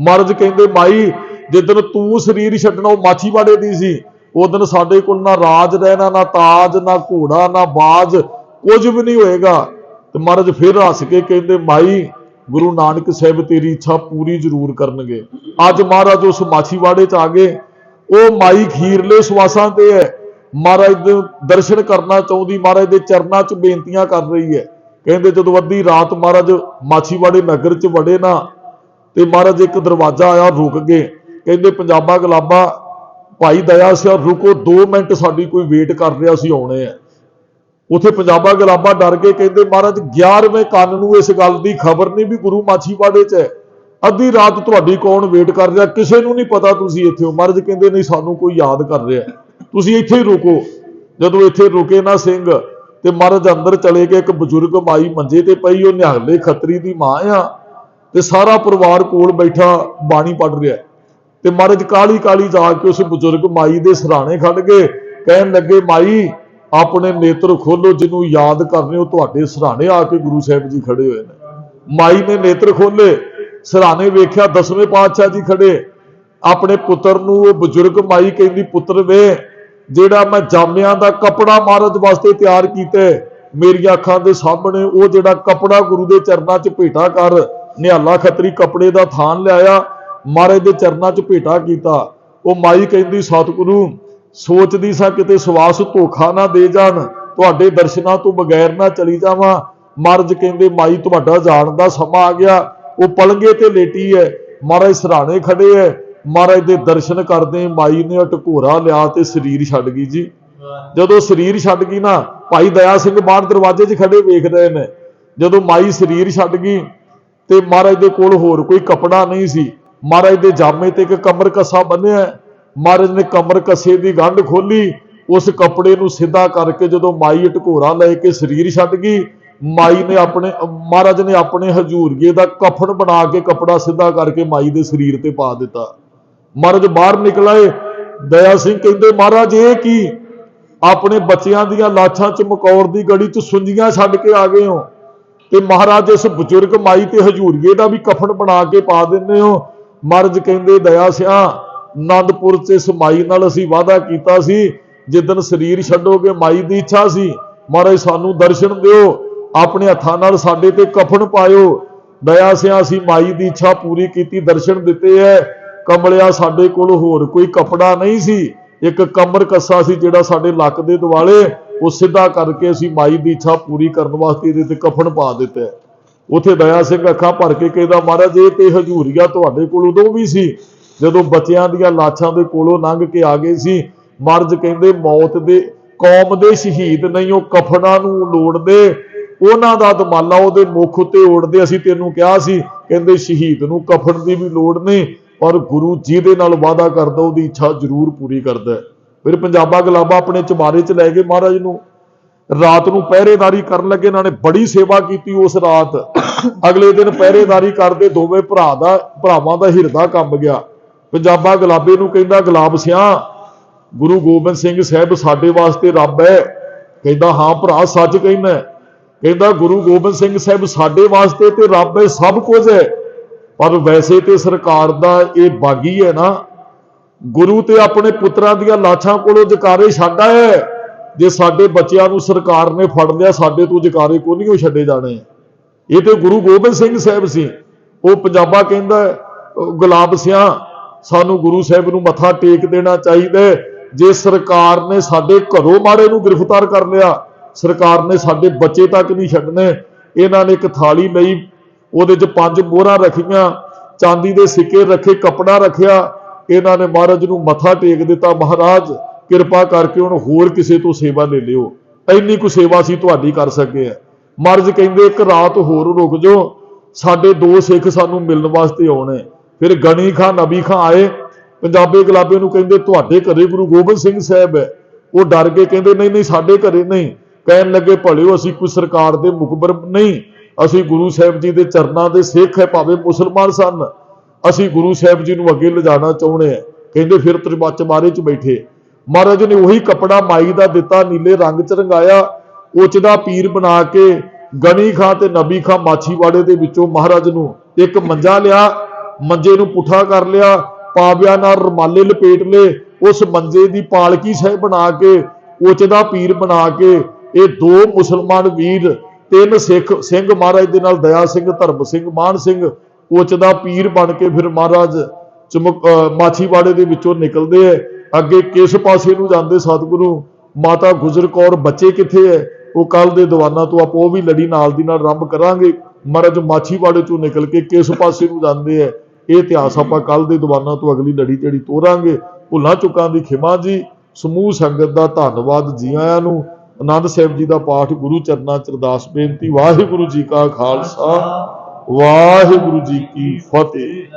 ਮਰਜ ਕਹਿੰਦੇ, ਮਾਈ ਜਿੱਦਨ ਤੂੰ ਸਰੀਰ ਛੱਡਣਾ, ਉਹ ਮਾਛੀਵਾੜੇ ਦੀ ਸੀ। ਉਹ ਦਿਨ ਸਾਡੇ ਕੋਲ ਨਾ ਰਾਜ ਰਹਿਣਾ, ਨਾ ਤਾਜ, ਨਾ ਘੋੜਾ, ਨਾ ਬਾਜ, ਕੁਝ ਵੀ ਨਹੀਂ ਹੋਏਗਾ। ਤੇ ਮਹਾਰਾਜ ਫਿਰ ਹੱਸ ਕੇ ਕਹਿੰਦੇ, ਮਾਈ, ਗੁਰੂ ਨਾਨਕ ਸਾਹਿਬ ਤੇਰੀ ਇੱਛਾ ਪੂਰੀ ਜ਼ਰੂਰ ਕਰਨਗੇ। ਅੱਜ ਮਹਾਰਾਜ ਉਸ ਮਾਛੀਵਾੜੇ ਚ ਆ ਗਏ। ਉਹ ਮਾਈ ਖੀਰਲੇ ਸਵਾਸਾਂ ਤੇ ਹੈ। ਮਹਾਰਾਜ ਦੇ ਦਰਸ਼ਨ ਕਰਨਾ ਚਾਹੁੰਦੀ, ਮਹਾਰਾਜ ਦੇ ਚਰਨਾਂ 'ਚ ਬੇਨਤੀਆਂ ਕਰ ਰਹੀ ਹੈ। ਕਹਿੰਦੇ, ਜਦੋਂ ਅੱਧੀ ਰਾਤ ਮਹਾਰਾਜ ਮਾਛੀਵਾੜੇ ਨਗਰ 'ਚ ਵੜੇ ਨਾ, ਤੇ ਮਹਾਰਾਜ ਇੱਕ ਦਰਵਾਜ਼ਾ ਆਇਆ, ਰੁਕ ਗਏ। ਕਹਿੰਦੇ, ਪੰਜਾਬਾ ਗੁਲਾਬਾ ਭਾਈ ਦਇਆ ਸਿਆ, ਰੁਕੋ 2 ਮਿੰਟ ਸਾਡੀ ਕੋਈ ਵੇਟ ਕਰ ਰਿਹਾ ਸੀ, ਆਉਣੇ ਆ। ਉਥੇ ਪੰਜਾਬਾ ਗੁਲਾਬਾ ਡਰ ਕੇ ਕਹਿੰਦੇ, ਮਹਾਰਾਜ 11ਵੇਂ ਕੰਨ ਨੂੰ ਇਸ ਗੱਲ ਦੀ ਖਬਰ ਨਹੀਂ ਵੀ ਗੁਰੂ ਮਾਛੀਵਾੜੇ 'ਚ ਹੈ। ਅੱਧੀ ਰਾਤ ਤੁਹਾਡੀ ਕੌਣ ਵੇਟ ਕਰ ਰਿਹਾ? ਕਿਸੇ ਨੂੰ ਨਹੀਂ ਪਤਾ ਤੁਸੀਂ ਇੱਥੇ ਹੋ। ਮਹਾਰਾਜ ਕਹਿੰਦੇ, ਨਹੀਂ, ਸਾਨੂੰ ਕੋਈ ਯਾਦ ਕਰ ਰਿਹਾ ਤੁਸੀਂ ਇੱਥੇ ਹੀ ਰੁਕੋ। ਜਦੋਂ ਇੱਥੇ ਰੁਕੇ ਨਾ ਸਿੰਘ, ਤੇ ਮਹਾਰਾਜ ਅੰਦਰ ਚਲੇ ਗਏ। ਇੱਕ ਬਜ਼ੁਰਗ ਮਾਈ ਮੰਜੇ ਤੇ ਪਈ, ਉਹ ਨਿਹੰਗਲੇ ਖੱਤਰੀ ਦੀ ਮਾਂ ਆ, ਤੇ ਸਾਰਾ ਪਰਿਵਾਰ ਕੋਲ ਬੈਠਾ, ਬਾਣੀ ਪੜ ਰਿਹਾ ਤੇ ਮਹਾਰਾਜ ਕਾਲੀ ਕਾਲੀ ਜਾ ਕੇ ਉਸ ਬਜ਼ੁਰਗ ਮਾਈ ਦੇ ਸਰਾਣੇ ਖੜ ਗਏ। ਕਹਿਣ ਲੱਗੇ, ਮਾਈ, ਆਪਣੇ ਨੇਤਰ ਖੋਲੋ, ਜਿਹਨੂੰ ਯਾਦ ਕਰਨੇ ਹੋ ਤੁਹਾਡੇ ਸਰਾਣੇ ਆ ਕੇ ਗੁਰੂ ਸਾਹਿਬ ਜੀ ਖੜੇ ਹੋਏ ਨੇ। ਮਾਈ ਨੇ ਨੇਤਰ ਖੋਲੇ ਸਰਾਣੇ ਵੇਖਿਆ, ਦਸਵੇਂ ਪਾਤਸ਼ਾਹ ਜੀ ਖੜੇ। ਆਪਣੇ ਪੁੱਤਰ ਨੂੰ ਉਹ ਬਜ਼ੁਰਗ ਮਾਈ ਕਹਿੰਦੀ, ਪੁੱਤਰ ਵੇ, ਜਿਹੜਾ ਮੈਂ ਜਾਮਿਆਂ ਦਾ ਕਪੜਾ ਮਹਾਰਾਜ ਵਾਸਤੇ ਤਿਆਰ ਕੀਤਾ ਮੇਰੀਆਂ ਅੱਖਾਂ ਦੇ ਸਾਹਮਣੇ ਉਹ ਜਿਹੜਾ ਕਪੜਾ ਗੁਰੂ ਦੇ ਚਰਨਾਂ 'ਚ ਭੇਟਾ ਕਰ, ਨਿਹਾਲਾ ਖੱਤਰੀ ਕਪੜੇ ਦਾ ਥਾਨ ਲਿਆਇਆ ਮਹਾਰਾਜ ਦੇ ਚਰਨਾਂ 'ਚ ਭੇਟਾ ਕੀਤਾ। ਉਹ ਮਾਈ ਕਹਿੰਦੀ, ਸਤਿਗੁਰੂ, ਸੋਚਦੀ ਸਾਂ ਕਿਤੇ ਸਵਾਸ ਧੋਖਾ ਨਾ ਦੇ ਜਾਣ। ਤੁਹਾਡੇ ਦਰਸ਼ਨਾਂ ਤੋਂ ਬਗੈਰ ਨਾ ਚਲੀ ਜਾਵਾਂ। ਮਹਾਰਾਜ ਕਹਿੰਦੇ, ਮਾਈ, ਤੁਹਾਡਾ ਜਾਣ ਦਾ ਸਮਾਂ ਆ ਗਿਆ। ਉਹ ਪਲੰਗੇ ਤੇ ਲੇਟੀ ਹੈ ਮਹਾਰਾਜ ਸਰਾਣੇ ਖੜੇ ਹੈ ਮਹਾਰਾਜ ਦੇ ਦਰਸ਼ਨ ਕਰਦੇ ਮਾਈ ਨੇ ਉਹ ਲਿਆ ਤੇ ਸਰੀਰ ਛੱਡ ਗਈ ਜੀ। ਜਦੋਂ ਸਰੀਰ ਛੱਡ ਗਈ ਨਾ, ਭਾਈ ਦਇਆ ਸਿੰਘ ਬਾਹਰ ਦਰਵਾਜ਼ੇ 'ਚ ਖੜੇ ਵੇਖ ਰਹੇ ਨੇ। ਜਦੋਂ ਮਾਈ ਸਰੀਰ ਛੱਡ ਗਈ ਤੇ ਮਹਾਰਾਜ ਦੇ ਕੋਲ ਹੋਰ ਕੋਈ ਕਪੜਾ ਨਹੀਂ ਸੀ। ਮਹਾਰਾਜ ਦੇ ਜਾਮੇ ਤੇ ਇੱਕ ਕਮਰ ਕੱਸਾ ਬੰਨਿਆ ਮਹਾਰਾਜ ਨੇ ਕਮਰ ਕੱਸੇ ਦੀ ਗੰਢ ਖੋਲੀ। ਉਸ ਕੱਪੜੇ ਨੂੰ ਸਿੱਧਾ ਕਰਕੇ ਜਦੋਂ ਮਾਈ ਢਕੋਰਾ ਲੈ ਕੇ ਸਰੀਰ ਛੱਡ ਗਈ, ਮਾਈ ਨੇ ਆਪਣੇ, ਮਹਾਰਾਜ ਨੇ ਆਪਣੇ ਹਜੂਰੀਏ ਦਾ ਕਫਨ ਬਣਾ ਕੇ ਕਪੜਾ ਸਿੱਧਾ ਕਰਕੇ ਮਾਈ ਦੇ ਸਰੀਰ ਤੇ ਪਾ ਦਿੱਤਾ। ਮਹਾਰਾਜ ਬਾਹਰ ਨਿਕਲਾਏ ਦਇਆ ਸਿੰਘ ਕਹਿੰਦੇ, ਮਹਾਰਾਜ, ਇਹ ਕੀ? ਆਪਣੇ ਬੱਚਿਆਂ ਦੀਆਂ ਲਾਸ਼ਾਂ ਮਕੌਰ ਦੀ ਗੜੀ 'ਚ ਸੁੰਜੀਆਂ ਛੱਡ ਕੇ ਆ ਗਏ ਹੋ। ਤੇ ਮਹਾਰਾਜ ਇਸ ਬਜ਼ੁਰਗ ਮਾਈ ਤੇ ਹਜੂਰੀਏ ਦਾ ਵੀ ਕਫਨ ਬਣਾ ਕੇ ਪਾ ਦਿੰਦੇ ਹੋ। ਮਰਜ਼ ਕਹਿੰਦੇ ਦਇਆ ਸਿਆ ਆਨੰਦਪੁਰ ਚ ਇਸ ਮਾਈ ਨਾਲ ਅਸੀਂ ਵਾਅਦਾ ਕੀਤਾ ਸੀ ਜਿੱਦਨ ਸਰੀਰ ਛੱਡੋਗੇ ਮਾਈ ਦੀ ਇੱਛਾ ਸੀ, ਮਹਾਰਾਜ ਸਾਨੂੰ ਦਰਸ਼ਨ ਦਿਓ, ਆਪਣੇ ਹੱਥਾਂ ਨਾਲ ਸਾਡੇ ਤੇ ਕਫਨ ਪਾਇਓ। ਦਇਆ ਸਿਆ, ਅਸੀਂ ਮਾਈ ਦੀ ਇੱਛਾ ਪੂਰੀ ਕੀਤੀ, ਦਰਸ਼ਨ ਦਿੱਤੇ ਐ। ਕਮਲਿਆ ਸਾਡੇ ਕੋਲ ਹੋਰ ਕੋਈ ਕਪੜਾ ਨਹੀਂ ਸੀ। ਇੱਕ ਕਮਰ ਕੱਸਾ ਸੀ ਜਿਹੜਾ ਸਾਡੇ ਲੱਕ ਦੇ ਦੁਆਲੇ, ਉਹ ਸਿੱਧਾ ਕਰਕੇ ਅਸੀਂ ਮਾਈ ਦੀ ਇੱਛਾ ਪੂਰੀ ਕਰਨ ਵਾਸਤੇ ਇਹਦੇ ਤੇ ਕਫਨ ਪਾ ਦਿੱਤਾ। ਉਥੇ ਦਇਆ ਸਿੰਘ ਅੱਖਾਂ ਭਰ ਕੇ ਕਹਿੰਦਾ, ਮਹਾਰਾਜ, ਇਹ ਤੇ ਹਜੂਰੀਆ ਤੁਹਾਡੇ ਕੋਲ ਉਦੋਂ ਵੀ ਸੀ। ਜਦੋਂ ਬੱਚਿਆਂ ਦੀਆਂ ਲਾਸ਼ਾਂ ਦੇ ਕੋਲੋਂ ਲੰਘ ਕੇ ਆ ਗਏ ਸੀ ਮਰਜ ਕਹਿੰਦੇ, ਮੌਤ ਦੇ, ਕੌਮ ਦੇ ਸ਼ਹੀਦ ਨਹੀਂ, ਉਹ ਕਫਨਾਂ ਨੂੰ ਲੋੜਦੇ। ਉਹਨਾਂ ਦਾ ਦਮਾਲਾ ਉਹਦੇ ਮੁਖ ਉੱਤੇ ਓੜਦੇ। ਅਸੀਂ ਤੈਨੂੰ ਕਿਹਾ ਸੀ, ਕਹਿੰਦੇ, ਸ਼ਹੀਦ ਨੂੰ ਕਫਨ ਦੀ ਵੀ ਲੋੜ ਨਹੀਂ, ਪਰ ਗੁਰੂ ਜੀ ਦੇ ਨਾਲ ਵਾਅਦਾ ਕਰਦਾ, ਉਹਦੀ ਇੱਛਾ ਜ਼ਰੂਰ ਪੂਰੀ ਕਰਦਾ ਫਿਰ ਪੰਜਾਬਾ ਗਲਾਬਾ ਆਪਣੇ ਚਮਾਰੇ ਚ ਲੈ ਗਏ ਮਹਾਰਾਜ ਨੂੰ। ਰਾਤ ਨੂੰ ਪਹਿਰੇਦਾਰੀ ਕਰਨ ਲੱਗੇ, ਇਹਨਾਂ ਨੇ ਬੜੀ ਸੇਵਾ ਕੀਤੀ ਉਸ ਰਾਤ। ਅਗਲੇ ਦਿਨ ਪਹਿਰੇਦਾਰੀ ਕਰਦੇ ਦੋਵੇਂ ਭਰਾ ਦਾ, ਭਰਾਵਾਂ ਦਾ ਹਿਰਦਾ ਕੰਬ ਗਿਆ। ਪੰਜਾਬਾ ਗੁਲਾਬੇ ਨੂੰ ਕਹਿੰਦਾ, ਗੁਲਾਬ ਸਿਆ, ਗੁਰੂ ਗੋਬਿੰਦ ਸਿੰਘ ਸਾਹਿਬ ਸਾਡੇ ਵਾਸਤੇ ਰੱਬ ਹੈ। ਕਹਿੰਦਾ, ਹਾਂ ਭਰਾ, ਸੱਚ ਕਹਿੰਦਾ ਕਹਿੰਦਾ, ਗੁਰੂ ਗੋਬਿੰਦ ਸਿੰਘ ਸਾਹਿਬ ਸਾਡੇ ਵਾਸਤੇ ਤੇ ਰੱਬ ਹੈ, ਸਭ ਕੁਝ ਹੈ। ਪਰ ਵੈਸੇ ਤੇ ਸਰਕਾਰ ਦਾ ਇਹ ਬਾਗੀ ਹੈ ਨਾ, ਗੁਰੂ ਤੇ ਆਪਣੇ ਪੁੱਤਰਾਂ ਦੀਆਂ ਲਾਸ਼ਾਂ ਕੋਲੋਂ ਜਕਾਰੇ ਛੱਡ ਆਇਆ ਜੇ ਸਾਡੇ ਬੱਚਿਆਂ ਨੂੰ ਸਰਕਾਰ ਨੇ ਫੜ ਲਿਆ, ਸਾਡੇ ਤੋਂ ਜਕਾਰੇ ਕੋ ਨਹੀਂ ਉਹ ਛੱਡੇ ਜਾਣੇ? ਇਹ ਤੇ ਗੁਰੂ ਗੋਬਿੰਦ ਸਿੰਘ ਸਾਹਿਬ ਸੀ। ਉਹ ਪੰਜਾਬਾ ਕਹਿੰਦਾ ਗੁਲਾਬ ਸਿਆਂ, ਸਾਨੂੰ ਗੁਰੂ ਸਾਹਿਬ ਨੂੰ ਮੱਥਾ ਟੇਕ ਦੇਣਾ ਚਾਹੀਦਾ ਜੇ ਸਰਕਾਰ ਨੇ ਸਾਡੇ ਘਰੋਂ ਮਾੜੇ ਨੂੰ ਗ੍ਰਿਫਤਾਰ ਕਰ ਲਿਆ, ਸਰਕਾਰ ਨੇ ਸਾਡੇ ਬੱਚੇ ਤੱਕ ਨਹੀਂ ਛੱਡਣੇ। ਇਹਨਾਂ ਨੇ ਇੱਕ ਥਾਲੀ ਲਈ, ਉਹਦੇ 'ਚ ਪੰਜ ਮੋਹਰਾਂ ਰੱਖੀਆਂ, ਚਾਂਦੀ ਦੇ ਸਿੱਕੇ ਰੱਖੇ, ਕਪੜਾ ਰੱਖਿਆ। ਇਹਨਾਂ ਨੇ ਮਹਾਰਾਜ ਨੂੰ ਮੱਥਾ ਟੇਕ ਦਿੱਤਾ। ਮਹਾਰਾਜ ਕਿਰਪਾ ਕਰਕੇ ਹੁਣ ਹੋਰ ਕਿਸੇ ਤੋਂ ਸੇਵਾ ਲੈ ਲਿਓ। ਇੰਨੀ ਕੁ ਸੇਵਾ ਸੀ ਤੁਹਾਡੀ ਕਰ ਸਕੇ ਆ। ਮਰਜ਼ ਕਹਿੰਦੇ ਇੱਕ ਰਾਤ ਹੋਰ ਰੁਕ ਜਾਓ। ਸਾਡੇ ਦੋ ਸਿੱਖ ਸਾਨੂੰ ਮਿਲਣ ਵਾਸਤੇ ਆਉਣੇ। ਫਿਰ ਗਣੀ ਖਾਂ, ਨਬੀ ਖਾਂ ਆਏ। ਪੰਜਾਬੀ ਗੁਲਾਬੇ ਨੂੰ ਕਹਿੰਦੇ, ਤੁਹਾਡੇ ਘਰੇ ਗੁਰੂ ਗੋਬਿੰਦ ਸਿੰਘ ਸਾਹਿਬ ਹੈ। ਉਹ ਡਰ ਕੇ ਕਹਿੰਦੇ, ਨਹੀਂ ਨਹੀਂ, ਸਾਡੇ ਘਰੇ ਨਹੀਂ। ਕਹਿਣ ਲੱਗੇ, ਭਲਿਓ, ਅਸੀਂ ਕੋਈ ਸਰਕਾਰ ਦੇ ਮੁਖਬਰ ਨਹੀਂ। ਅਸੀਂ ਗੁਰੂ ਸਾਹਿਬ ਜੀ ਦੇ ਚਰਨਾਂ ਦੇ ਸਿੱਖ ਹੈ, ਭਾਵੇਂ ਮੁਸਲਮਾਨ ਸਨ। ਅਸੀਂ ਗੁਰੂ ਸਾਹਿਬ ਜੀ ਨੂੰ ਅੱਗੇ ਲਿਜਾਣਾ ਚਾਹੁੰਦੇ ਆ ਕਹਿੰਦੇ, ਫਿਰ ਤਰਬੱਚ ਮਾਰੇ ਚ ਬੈਠੇ। ਮਹਾਰਾਜ ਨੇ ਉਹੀ ਕਪੜਾ ਮਾਈ ਦਾ ਦਿੱਤਾ, ਨੀਲੇ ਰੰਗ ਚ ਰੰਗਾਇਆ, ਉੱਚ ਦਾ ਪੀਰ ਬਣਾ ਕੇ ਗਣੀ ਖਾਂ ਤੇ ਨਬੀ ਖਾਂ ਮਾਛੀਵਾੜੇ ਦੇ ਵਿੱਚੋਂ ਮਹਾਰਾਜ ਨੂੰ ਇੱਕ ਮੰਜਾ ਲਿਆ, ਮੰਜੇ ਨੂੰ ਪੁੱਠਾ ਕਰ ਲਿਆ, ਪਾਵਿਆਂ ਨਾਲ ਰਮਾਲੇ ਲਪੇਟ ਲਏ, ਉਸ ਮੰਜੇ ਦੀ ਪਾਲਕੀ ਸ਼ਹਿ ਬਣਾ ਕੇ, ਉੱਚ ਦਾ ਪੀਰ ਬਣਾ ਕੇ, ਇਹ ਦੋ ਮੁਸਲਮਾਨ ਵੀਰ, ਤਿੰਨ ਸਿੱਖ, ਸਿੰਘ ਮਹਾਰਾਜ ਦੇ ਨਾਲ ਦਇਆ ਸਿੰਘ, ਧਰਮ ਸਿੰਘ, ਮਾਨ ਸਿੰਘ, ਉੱਚ ਦਾ ਪੀਰ ਬਣ ਕੇ ਫਿਰ ਮਹਾਰਾਜ ਚਮਕ ਮਾਛੀਵਾੜੇ ਦੇ ਵਿੱਚੋਂ ਨਿਕਲਦੇ ਐ। ਅੱਗੇ ਕਿਸ ਪਾਸੇ ਨੂੰ ਜਾਂਦੇ ਸਤਿਗੁਰੂ? ਮਾਤਾ ਗੁਜਰ ਕੌਰ ਬੱਚੇ ਕਿੱਥੇ ਐ? ਉਹ ਕੱਲ ਦੇ ਦੀਵਾਨਾਂ ਤੋਂ ਆਪਾਂ ਉਹ ਵੀ ਲੜੀ ਨਾਲ ਦੀ ਨਾਲ ਆਰੰਭ ਕਰਾਂਗੇ। ਮਹਾਰਾਜ ਮਾਛੀਵਾੜੇ ਚੋਂ ਨਿਕਲ ਕੇ ਕਿਸ ਪਾਸੇ ਨੂੰ ਜਾਂਦੇ ਐ? ਇਹ ਇਤਿਹਾਸ ਆਪਾਂ ਕੱਲ ਦੇ ਦੀਵਾਨਾਂ ਤੋਂ ਅਗਲੀ ਲੜੀ ਜਿਹੜੀ ਤੋਰਾਂਗੇ। ਭੁੱਲਾਂ ਚੁੱਕਾਂ ਦੀ ਖਿਮਾ ਜੀ, ਸਮੂਹ ਸੰਗਤ ਦਾ ਧੰਨਵਾਦ ਜੀ ਆਇਆਂ ਨੂੰ। ਆਨੰਦ ਸਾਹਿਬ ਜੀ ਦਾ ਪਾਠ ਗੁਰੂ ਚਰਨਾਂ ਚ ਅਰਦਾਸ ਬੇਨਤੀ। ਵਾਹਿਗੁਰੂ ਜੀ ਕਾ ਖਾਲਸਾ, ਵਾਹਿਗੁਰੂ ਜੀ ਕੀ ਫਤਿਹ।